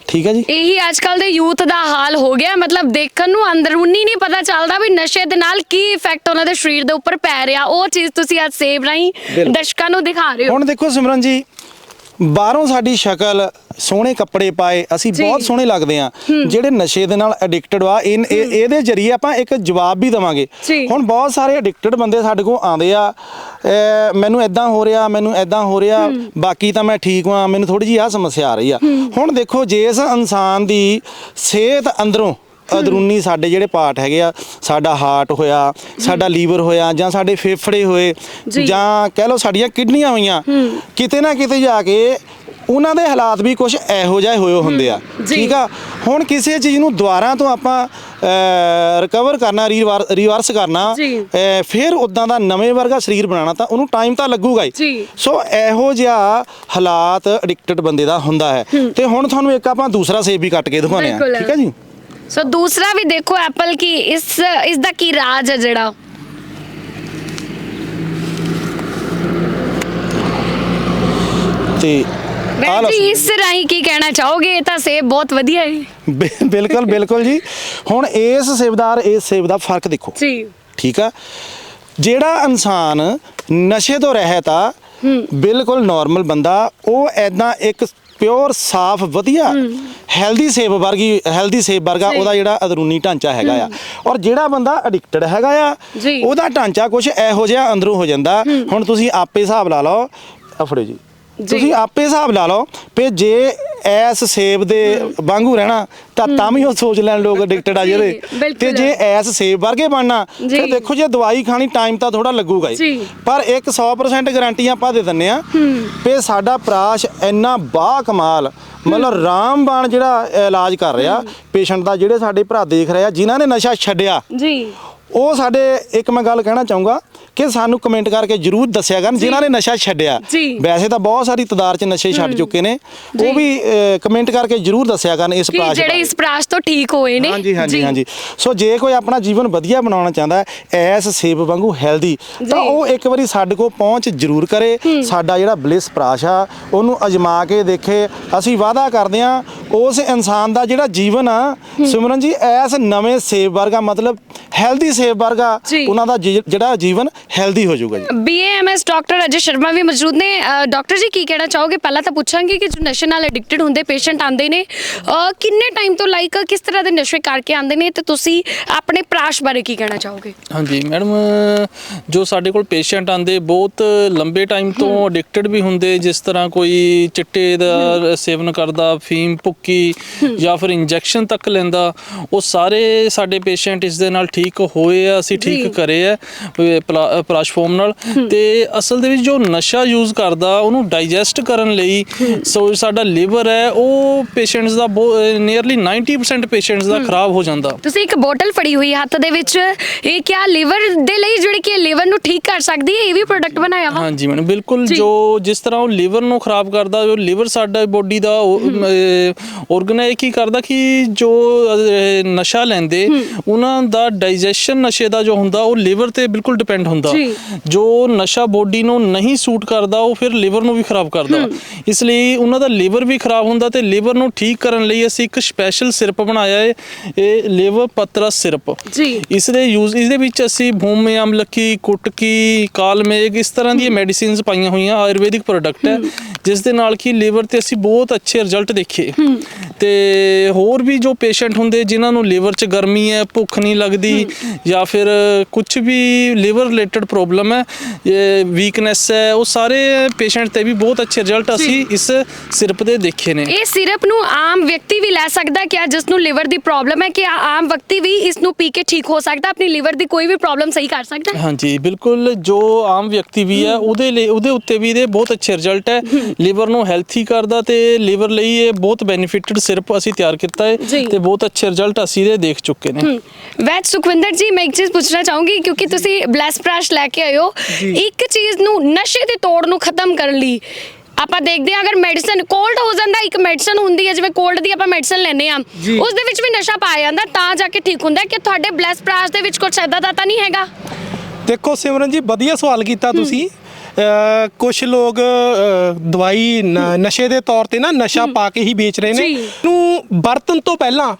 ਠੀਕ ਹੈ ਜੀ। ਇਹੀ ਅੱਜ ਕੱਲ ਦੇ ਯੂਥ ਦਾ ਹਾਲ ਹੋ ਗਿਆ। ਮਤਲਬ ਦੇਖਣ ਨੂੰ ਅੰਦਰੂਨੀ ਨਹੀਂ ਪਤਾ ਚੱਲਦਾ ਵੀ ਨਸ਼ੇ ਦੇ ਨਾਲ ਕੀ ਇਫੈਕਟ ਉਹਨਾਂ ਦੇ ਸਰੀਰ ਦੇ ਉੱਪਰ ਪੈ ਰਿਹਾ। ਉਹ ਚੀਜ਼ ਤੁਸੀਂ ਅੱਜ ਸੇਵ ਰਾਹੀਂ। ਦਰਸ਼ਕਾਂ ਨੂੰ ਦਿਖਾ ਰਹੇ ਹੋ। ਹੁਣ ਦੇਖੋ ਸਿਮਰਨ ਜੀ ਬਾਹਰੋਂ ਸਾਡੀ ਸ਼ਕਲ ਸੋਹਣੇ ਕੱਪੜੇ ਪਾਏ ਅਸੀਂ ਜੀ। ਬਹੁਤ ਸੋਹਣੇ ਲੱਗਦੇ ਆ ਜਿਹੜੇ ਨਸ਼ੇ ਦੇ ਨਾਲ ਐਡਿਕਟਡ ਇਹ- ਇਹਦੇ ਜਰੀਏ ਆਪਾਂ ਇੱਕ ਜਵਾਬ ਵੀ ਦਵਾਂਗੇ। ਜੀ। ਹੁਣ ਬਹੁਤ ਸਾਰੇ ਐਡਿਕਟਡ ਬੰਦੇ ਸਾਡੇ ਕੋਲ ਆਉਂਦੇ ਆ। ਮੈਨੂੰ ਐਦਾਂ ਹੋ ਰਿਹਾ ਮੈਨੂੰ ਐਦਾਂ ਹੋ ਰਿਹਾ ਬਾਕੀ ਤਾਂ ਮੈਂ ਠੀਕ ਹਾਂ ਮੈਨੂੰ ਥੋੜੀ ਜਿਹੀ ਆ ਸਮੱਸਿਆ ਆ ਰਹੀ ਆ। ਹੁਣ ਦੇਖੋ ਜੇ ਇਸ ਇਨਸਾਨ ਦੀ ਸਿਹਤ ਅੰਦਰੋਂ ਅਦਰੂਨੀ ਸਾਡੇ ਜਿਹੜੇ ਪਾਰਟ ਹੈਗੇ ਆ ਸਾਡਾ ਹਾਰਟ ਹੋਇਆ ਸਾਡਾ ਲੀਵਰ ਹੋਇਆ ਜਾਂ ਸਾਡੇ ਫੇਫੜੇ ਹੋਏ ਜੀ। ਕਹਿ ਲਓ ਸਾਡੀਆਂ ਕਿਡਨੀਆਂ ਹੋਈਆਂ ਕਿਤੇ ਨਾ ਕਿਤੇ ਜਾ ਕੇ ਉਹਨਾਂ ਦੇ ਹਾਲਾਤ ਵੀ ਕੁਝ ਇਹੋ ਜਿਹੇ ਹੋਏ ਹੁੰਦੇ ਆ। ਠੀਕ ਆ? ਹੁਣ ਕਿਸੇ ਚੀਜ਼ ਨੂੰ ਦੁਬਾਰਾ ਤੋਂ ਆਪਾਂ ਰਿਕਵਰ ਕਰਨਾ ਰਿਵਰਸ ਕਰਨਾ ਫਿਰ ਉਦਾਂ ਦਾ ਨਵੇਂ ਵਰਗਾ ਸਰੀਰ ਬਣਾਉਣਾ ਤਾਂ ਉਹਨੂੰ ਟਾਈਮ ਤਾਂ ਲੱਗੂਗਾ ਹੀ। ਸੋ ਇਹੋ ਜਿਹਾ ਹਾਲਾਤ ਐਡਿਕਟਡ ਬੰਦੇ ਦਾ ਹੁੰਦਾ ਹੈ। ਤੇ ਹੁਣ ਤੁਹਾਨੂੰ ਇੱਕ ਆਪਾਂ ਦੂਸਰਾ ਸੇਬ ਵੀ ਕੱਟ ਕੇ ਦਿਖਾਉਂਦੇ ਆ। ਠੀਕ ਹੈ ਜੀ? ਸੋ ਦੂਸਰਾ ਵੀ ਦੇਖੋ ਐਪਲ ਕੀ ਇਸ ਇਸ ਦਾ ਕੀ ਰਾਜ ਹੈ ਜਿਹੜਾ ਤੇ ਮੈਂ ਲਓ ਜੀ ਇਸ ਰਾਹੀਂ ਕੀ ਕਹਿਣਾ ਚਾਹੋਗੇ ਇਹ ਤਾਂ ਸੇਬ ਬਹੁਤ ਵਧੀਆ ਹੈ ਬਿ- ਬਿਲਕੁਲ ਬਿਲਕੁਲ ਜੀ ਹੁਣ ਇਸ ਸੇਬਦਾਰ ਇਸ ਸੇਬ ਦਾ ਫ਼ਰਕ ਦੇਖੋ ਜੀ ਠੀਕ ਆ ਜਿਹੜਾ ਇਨਸਾਨ ਨਸ਼ੇ ਤੋਂ ਰਹਿਤ ਆ ਬਿਲਕੁਲ ਨਾਰਮਲ ਬੰਦਾ ਉਹ ਐਦਾਂ ਇੱਕ ਪਿਓਰ ਸਾਫ਼ ਵਧੀਆ ਹੈਲਦੀ ਸੇਬ ਵਰਗੀ ਹੈਲਦੀ ਸੇਬ ਵਰਗਾ। ਉਹਦਾ ਜਿਹੜਾ ਅੰਦਰੂਨੀ ਢਾਂਚਾ ਹੈਗਾ ਆ ਔਰ ਜਿਹੜਾ ਬੰਦਾ ਐਡਿਕਟਡ ਹੈਗਾ ਆ। ਉਹਦਾ ਢਾਂਚਾ ਕੁਝ ਇਹੋ ਜਿਹਾ ਅੰਦਰੋਂ ਹੋ ਜਾਂਦਾ ਹੁਣ ਤੁਸੀਂ ਆਪੇ ਹਿਸਾਬ ਲਾ ਲਓ ਅਫੜੋ ਜੀ ਜੀ। ਤੁਸੀਂ ਆਪੇ ਹਿਸਾਬ ਲਾ ਲਓ ਵੀ ਜੇ ਐਸ ਸੇਬ ਦੇ ਵਾਂਗੂ ਰਹਿਣਾ ਤਾਂ ਤਾਂ ਵੀ ਉਹ ਸੋਚ ਲੈਣ ਲੋਕ ਐਡਿਕਟਡ ਆ ਜਿਹੜੇ। ਤੇ ਜੇ ਐਸ ਸੇਬ ਵਰਗੇ ਬਣਨਾ। ਫਿਰ ਦੇਖੋ ਜੇ ਦਵਾਈ ਖਾਣੀ ਟਾਈਮ ਤਾਂ ਥੋੜਾ ਲੱਗੂਗਾ ਜੀ। ਹੀ ਪਰ ਇੱਕ 100% ਗਾਰੰਟੀ ਆਪਾਂ ਦੇ ਦਿੰਨੇ ਆ ਵੀ ਸਾਡਾ ਪ੍ਰਾਸ਼ ਇੰਨਾ ਬਾ ਕਮਾਲ ਮਤਲਬ ਰਾਮਬਾਣ ਜਿਹੜਾ ਇਲਾਜ ਕਰ ਰਿਹਾ ਪੇਸ਼ੈਂਟ ਦਾ ਜਿਹੜੇ ਸਾਡੇ ਭਰਾ ਦੇਖ ਰਹੇ ਆ ਜਿਨ੍ਹਾਂ ਨੇ ਨਸ਼ਾ ਛੱਡਿਆ ਜੀ। ਉਹ ਸਾਡੇ ਇੱਕ ਮੈਂ ਗੱਲ ਕਹਿਣਾ ਚਾਹੂੰਗਾ ਕਿ ਸਾਨੂੰ ਕਮੈਂਟ ਕਰਕੇ ਜਰੂਰ ਦੱਸਿਆ ਕਰਨ ਜਿਨ੍ਹਾਂ ਨੇ ਨਸ਼ਾ ਛੱਡਿਆ ਜੀ। ਵੈਸੇ ਤਾਂ ਬਹੁਤ ਸਾਰੀ ਤਦਾਰ ਚ ਨਸ਼ੇ ਛੱਡ ਚੁੱਕੇ ਨੇ। ਉਹ ਵੀ ਕਮੈਂਟ ਕਰਕੇ ਜਰੂਰ ਦੱਸਿਆ ਕਰਨ ਇਸ ਕਿ ਪ੍ਰਾਸ਼ ਜਿਹੜੇ। ਇਸ ਪ੍ਰਾਸ਼ ਤੋਂ ਠੀਕ ਹੋਏ ਨੇ ਹਾਂਜੀ ਹਾਂਜੀ। ਹਾਂਜੀ ਸੋ ਜੇ ਕੋਈ ਆਪਣਾ ਜੀਵਨ ਵਧੀਆ ਬਣਾਉਣਾ ਚਾਹੁੰਦਾ ਹੈ ਐਸ ਸੇਬ ਵਾਂਗੂ ਹੈਲਦੀ ਤਾਂ ਜੀ। ਉਹ ਇੱਕ ਵਾਰੀ ਸਾਡੇ ਕੋਲ ਪਹੁੰਚ ਜ਼ਰੂਰ ਕਰੇ ਸਾਡਾ ਜਿਹੜਾ ਬਲਿਸ ਪ੍ਰਾਸ਼ ਆ ਉਹਨੂੰ ਅਜਮਾ ਕੇ ਦੇਖੇ ਅਸੀਂ ਵਾਅਦਾ ਕਰਦੇ ਆ ਉਸ ਇਨਸਾਨ ਦਾ ਜਿਹੜਾ ਜੀਵਨ ਆ ਸਿਮਰਨ ਜੀ ਐਸ ਨਵੇਂ ਸੇਬ ਵਰਗਾ ਮਤਲਬ ਹੈਲਦੀ ਸੇਬ ਵਰਗਾ ਜੀ। ਉਹਨਾਂ ਦਾ ਜੀ- ਜਿਹੜਾ ਜੀਵਨ ਹੈਲਦੀ ਹੋ ਜਾਊਗਾ ਜੀ। ਬੀਏਐਮਐਸ ਡਾਕਟਰ ਅਜੇ ਸ਼ਰਮਾ ਵੀ ਮੌਜੂਦ ਨੇ। ਡਾਕਟਰ ਜੀ ਕੀ ਕਹਿਣਾ ਚਾਹੋਗੇ? ਪਹਿਲਾਂ ਤਾਂ ਪੁੱਛਾਂਗੇ ਕਿ ਜੋ ਨਸ਼ੇ ਨਾਲ ਐਡਿਕਟਡ ਹੁੰਦੇ ਪੇਸ਼ੈਂਟ ਆਉਂਦੇ ਨੇ ਅ, ਕਿੰਨੇ ਟਾਈਮ ਤੋਂ ਲਾਈਕ ਕਿਸ ਤਰ੍ਹਾਂ ਦੇ ਨਸ਼ੇ ਕਰਕੇ ਆਉਂਦੇ ਨੇ ਤੇ ਤੁਸੀਂ ਆਪਣੇ ਪ੍ਰਾਸ਼ ਬਾਰੇ ਕੀ ਕਹਿਣਾ ਚਾਹੋਗੇ? ਹਾਂਜੀ ਮੈਡਮ ਜੋ ਸਾਡੇ ਕੋਲ ਪੇਸ਼ੈਂਟ ਆਂਦੇ ਬਹੁਤ ਲੰਬੇ ਟਾਈਮ ਤੋਂ ਐਡਿਕਟਡ ਵੀ ਹੁੰਦੇ ਜਿਸ ਤਰ੍ਹਾਂ ਕੋਈ ਚਿੱਟੇ ਦਾ ਸੇਵਨ ਕਰਦਾ ਫੀਮ ਭੁੱਕੀ ਜਾਂ ਫਿਰ ਇੰਜੈਕਸ਼ਨ ਤੱਕ ਲੈਂਦਾ ਉਹ ਸਾਰੇ ਸਾਡੇ ਪੇਸ਼ੈਂਟ ਇਸ ਦੇ ਨਾਲ ਠੀਕ ਹੋਏ ਆ ਅਸੀਂ। ਠੀਕ ਕਰੇ ਆ। ਪ੍ਰਾਸ਼ਫੋਮ ਨਾਲ। ਤੇ ਅਸਲ ਦੇ ਵਿੱਚ ਜੋ ਨਸ਼ਾ ਯੂਜ਼ ਕਰਦਾ ਉਹਨੂੰ ਡਾਈਜੈਸਟ ਕਰਨ ਲਈ ਸੋ ਸਾਡਾ ਲਿਵਰ ਹੈ ਉਹ ਪੇਸ਼ੈਂਟਸ ਦਾ ਨੀਅਰਲੀ 90% ਪੇਸ਼ੈਂਟਸ ਦਾ ਖਰਾਬ ਹੋ ਜਾਂਦਾ। ਤੁਸੀਂ ਇੱਕ ਬੋਟਲ ਫੜੀ ਹੋਈ ਹੱਥ ਦੇ ਵਿੱਚ। ਇਹ ਕਿਆ ਲਿਵਰ ਦੇ ਲਈ ਜਿਹੜੀ ਕਿ ਲਿਵਰ ਨੂੰ ਠੀਕ ਕਰ ਸਕਦੀ ਹੈ ਇਹ ਵੀ ਪ੍ਰੋਡਕਟ ਬਣਾਇਆ ਵਾ? ਹਾਂਜੀ ਮੈਡਮ ਬਿਲਕੁਲ ਜੀ। ਜਿਸ ਤਰ੍ਹਾਂ ਉਹ ਲਿਵਰ ਨੂੰ ਖਰਾਬ ਕਰਦਾ ਜੋ ਲਿਵਰ ਸਾਡਾ ਬੋਡੀ ਦਾ ਆਰਗਨ ਹੈ। ਕੀ ਕਰਦਾ ਕਿ ਜੋ ਨਸ਼ਾ ਲੈਂਦੇ ਉਹਨਾਂ ਦਾ ਡਾਈਜੈਸ਼ਨ ਨਸ਼ੇ ਦਾ ਜੋ ਹੁੰਦਾ ਉਹ ਲਿਵਰ ਤੇ ਬਿਲਕੁਲ ਡਿਪੈਂਡ ਹੁੰਦਾ। ਜੀ। ਜੋ ਨਸ਼ਾ ਬੋਡੀ ਨੂੰ ਨਹੀਂ ਸੂਟ ਕਰਦਾ ਉਹ ਫਿਰ ਲਿਵਰ ਨੂੰ ਵੀ ਖਰਾਬ ਕਰਦਾ। ਇਸ ਲਈ ਉਹਨਾਂ ਦਾ ਲਿਵਰ ਵੀ ਖਰਾਬ ਹੁੰਦਾ ਤੇ ਲਿਵਰ ਨੂੰ ਠੀਕ ਕਰਨ ਲਈ ਅਸੀਂ ਇੱਕ ਸਪੈਸ਼ਲ ਸਿਰਪ ਬਣਾਇਆ ਹੈ ਇਹ ਲਿਵਰ ਪਤਰਾ ਸਿਰਪ। ਜੀ। ਇਸ ਦੇ ਯੂਜ਼ ਇਸ ਦੇ ਵਿੱਚ ਅਸੀਂ ਭੂਮੀ ਅਮਲਕੀ ਕੁਟਕੀ ਕਾਲਮੇਗ ਇਸ ਤਰ੍ਹਾਂ ਦੀਆਂ ਮੈਡੀਸਿਨਸ ਪਾਈਆਂ ਹੋਈਆਂ ਆਯੁਰਵੈਦਿਕ ਪ੍ਰੋਡਕਟ ਹੈ। ਜਿਸ ਦੇ ਨਾਲ ਕਿ ਲਿਵਰ ਤੇ ਅਸੀਂ ਬਹੁਤ ਅੱਛੇ ਰਿਜ਼ਲਟ ਦੇਖੇ। ਤੇ ਹੋਰ ਵੀ ਜੋ ਪੇਸ਼ੈਂਟ ਹੁੰਦੇ ਜਿਨ੍ਹਾਂ ਨੂੰ ਲਿਵਰ 'ਚ ਗਰਮੀ ਹੈ ਭੁੱਖ ਨਹੀਂ ਲੱਗਦੀ ਜਾਂ ਫਿਰ ਕੁਝ ਵੀ ਲਿਵਰ ਰਿਲੇਟਡ ਪ੍ਰੋਬਲਮ ਹੈ ਇਹ ਵੀਕਨੈਸ ਹੈ ਉਹ ਸਾਰੇ ਪੇਸ਼ੈਂਟ ਤੇ ਵੀ ਬਹੁਤ ਅੱਛੇ ਰਿਜ਼ਲਟ ਅਸੀਂ ਇਸ ਸਿਰਪ ਦੇ ਦੇਖੇ ਨੇ। ਇਹ ਸਿਰਪ ਨੂੰ ਆਮ ਵਿਅਕਤੀ ਵੀ ਲੈ ਸਕਦਾ ਕਿ ਜਿਸ ਨੂੰ ਲਿਵਰ ਦੀ ਪ੍ਰੋਬਲਮ ਹੈ ਕਿ ਆਮ ਵਿਅਕਤੀ ਵੀ ਇਸ ਨੂੰ ਪੀ ਕੇ ਠੀਕ ਹੋ ਸਕਦਾ ਆਪਣੀ ਲਿਵਰ ਦੀ ਕੋਈ ਵੀ ਪ੍ਰੋਬਲਮ ਸਹੀ ਕਰ ਸਕਦਾ ਹਾਂਜੀ ਬਿਲਕੁਲ ਜੋ ਆਮ ਵਿਅਕਤੀ ਵੀ ਹੈ ਉਹਦੇ ਲਈ ਉਹਦੇ ਉੱਤੇ ਵੀ ਇਹਦੇ ਬਹੁਤ ਅੱਛੇ ਰਿਜ਼ਲਟ ਹੈ। ਲਿਵਰ ਨੂੰ ਹੈਲਥੀ ਕਰਦਾ ਤੇ ਲਿਵਰ ਲਈ ਇਹ ਬਹੁਤ ਬੈਨੀਫਿਟਡ ਸਿਰਪ ਅਸੀਂ ਤਿਆਰ ਕੀਤਾ ਹੈ। ਤੇ ਬਹੁਤ ਅੱਛੇ ਰਿਜ਼ਲਟ ਅਸੀਂ ਇਹਦੇ ਦੇਖ ਚੁੱਕੇ ਨੇ। ਵੈਦ ਸੁਖਵਿੰਦਰ ਜੀ ਮੈਂ ਇੱਕ ਚੀਜ਼ ਪੁੱਛਣਾ ਚਾਹੂੰਗੀ ਕਿਉਂਕਿ ਤੁਸੀਂ ਬਲੈਸ ਪ੍ਰਾਸ਼ ਲੈ ਕੇ ਹੋ। ਇੱਕ ਚੀਜ਼ ਨੂੰ ਨਸ਼ੇ ਦੀ ਤੋੜ ਨੂੰ ਖਤਮ ਕਰਨ ਲਈ ਆਪਾਂ ਦੇਖਦੇ ਹਾਂ ਅਗਰ ਮੈਡੀਸਨ ਕੋਲਡ ਹੋ ਜਾਂਦਾ ਇੱਕ ਮੈਡੀਸਨ ਹੁੰਦੀ ਹੈ ਜਿਵੇਂ ਕੋਲਡ ਦੀ ਆਪਾਂ ਮੈਡੀਸਨ ਲੈਨੇ ਆ ਉਸ ਦੇ ਵਿੱਚ ਵੀ ਨਸ਼ਾ ਪਾਇਆ ਜਾਂਦਾ ਤਾਂ ਜਾ ਕੇ ਠੀਕ ਹੁੰਦਾ ਕਿ ਤੁਹਾਡੇ ਬਲੈਸ ਪ੍ਰਾਸ਼ ਦੇ ਵਿੱਚ ਕੁਝ ਐਦਾ ਦਾ ਤਾਂ ਨਹੀਂ ਹੈਗਾ? ਦੇਖੋ ਸਿਮਰਨ ਜੀ ਵਧੀਆ ਸਵਾਲ ਕੀਤਾ ਤੁਸੀਂ। ਕੁਝ ਲੋਕ ਦਵਾਈ ਨ- ਨਸ਼ੇ ਦੇ ਤੌਰ ਤੇ ਨਾ ਨਸ਼ਾ ਪਾ ਕੇ ਹੀ ਵੇਚ ਰਹੇ ਨੇ। ਜੀ। ਨੂੰ ਵਰਤਨ ਤੋਂ ਪਹਿਲਾਂ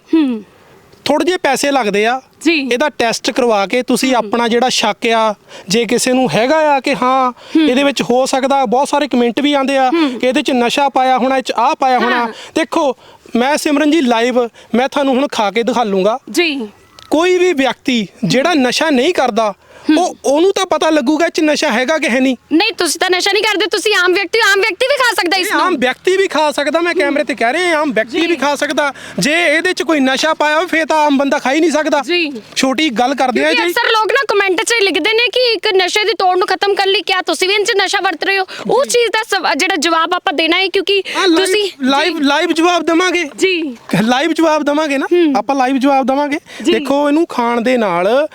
ਥੋੜੇ ਜਿਹੇ ਪੈਸੇ ਲੱਗਦੇ ਆ। ਜੀ। ਇਹਦਾ ਟੈਸਟ ਕਰਵਾ ਕੇ ਤੁਸੀਂ ਆਪਣਾ ਜਿਹੜਾ ਸ਼ੱਕ ਆ ਜੇ ਕਿਸੇ ਨੂੰ ਹੈਗਾ ਆ ਕਿ ਹਾਂ ਇਹਦੇ ਵਿੱਚ ਹੋ ਸਕਦਾ ਬਹੁਤ ਸਾਰੇ ਕਮੈਂਟ ਵੀ ਆਉਂਦੇ ਆ ਕਿ ਇਹਦੇ ਚ ਨਸ਼ਾ ਪਾਇਆ ਹੋਣਾ ਇਹ ਚ ਆ ਪਾਇਆ ਹੋਣਾ। ਹਾਂ। ਦੇਖੋ ਮੈਂ ਸਿਮਰਨ ਜੀ ਲਾਈਵ ਮੈਂ ਤੁਹਾਨੂੰ ਹੁਣ ਖਾ ਕੇ ਦਿਖਾ ਲੂੰਗਾ। ਜੀ। ਕੋਈ ਵੀ ਵਿਅਕਤੀ ਜਿਹੜਾ ਨਸ਼ਾ ਨਹੀਂ ਕਰਦਾ ਉਹ ਉਹਨੂੰ ਤਾਂ ਪਤਾ ਲੱਗੂਗਾ ਚ ਨਸ਼ਾ ਹੈਗਾ ਕਿ ਹੈ ਨਹੀਂ। ਨਹੀਂ ਤੁਸੀਂ ਤਾਂ ਨਸ਼ਾ ਨਹੀਂ ਕਰਦੇ ਤੁਸੀਂ ਆਮ ਵਿਅਕਤੀ ਆਮ ਵਿਅਕਤੀ ਵੀ ਖਾ ਸਕਦਾ ਇਸ ਇਹ ਆਮ ਨੂੰ ਵਿਅਕਤੀ ਵੀ ਖਾ ਸਕਦਾ ਮੈਂ ਕੈਮਰੇ ਤੇ ਕਹਿ ਰਿਹਾ ਆਮ ਵਿਅਕਤੀ ਵੀ ਖਾ ਸਕਦਾ। ਜੇ ਇਹਦੇ ਚ ਕੋਈ ਨਸ਼ਾ ਪਾਇਆ ਹੋਵੇ ਫੇਰ ਤਾਂ ਆਮ ਬੰਦਾ ਖਾ ਹੀ ਨਹੀਂ ਸਕਦਾ। ਜੀ। ਛੋਟੀ ਗੱਲ ਕਰਦੇ ਆ ਕਿਉਂਕਿ ਜੀ। ਅਕਸਰ ਲੋਕ ਨਾ ਕਮੈਂਟ 'ਚ ਲਿਖਦੇ ਨੇ ਕਿ ਇੱਕ ਨਸ਼ੇ ਦੀ ਤੋੜ ਨੂੰ ਖਤਮ ਕਰਨ ਲਈ ਕਿਆ ਤੁਸੀਂ ਵੀ 'ਚ ਨਸ਼ਾ ਵਰਤ ਰਹੇ ਹੋ। ਉਸ ਚੀਜ਼ ਦਾ ਸਵ- ਜਿਹੜਾ ਜਵਾਬ ਆਪਾਂ ਦੇਣਾ ਹੈ ਕਿਉਂਕਿ ਤੁਸੀਂ ਲਾਈਵ ਲਾਈਵ ਜਵਾਬ ਦਵਾਂਗੇ। ਜੀ। ਲਾਈਵ ਜਵਾਬ ਦਵਾਂਗੇ ਨਾ। ਆਪਾਂ ਲਾਈਵ ਜਵਾਬ ਦਵਾਂਗੇ। ਦੇਖੋ ਇਹਨੂੰ ਖਾਣ ਦੇ ਨਾਲ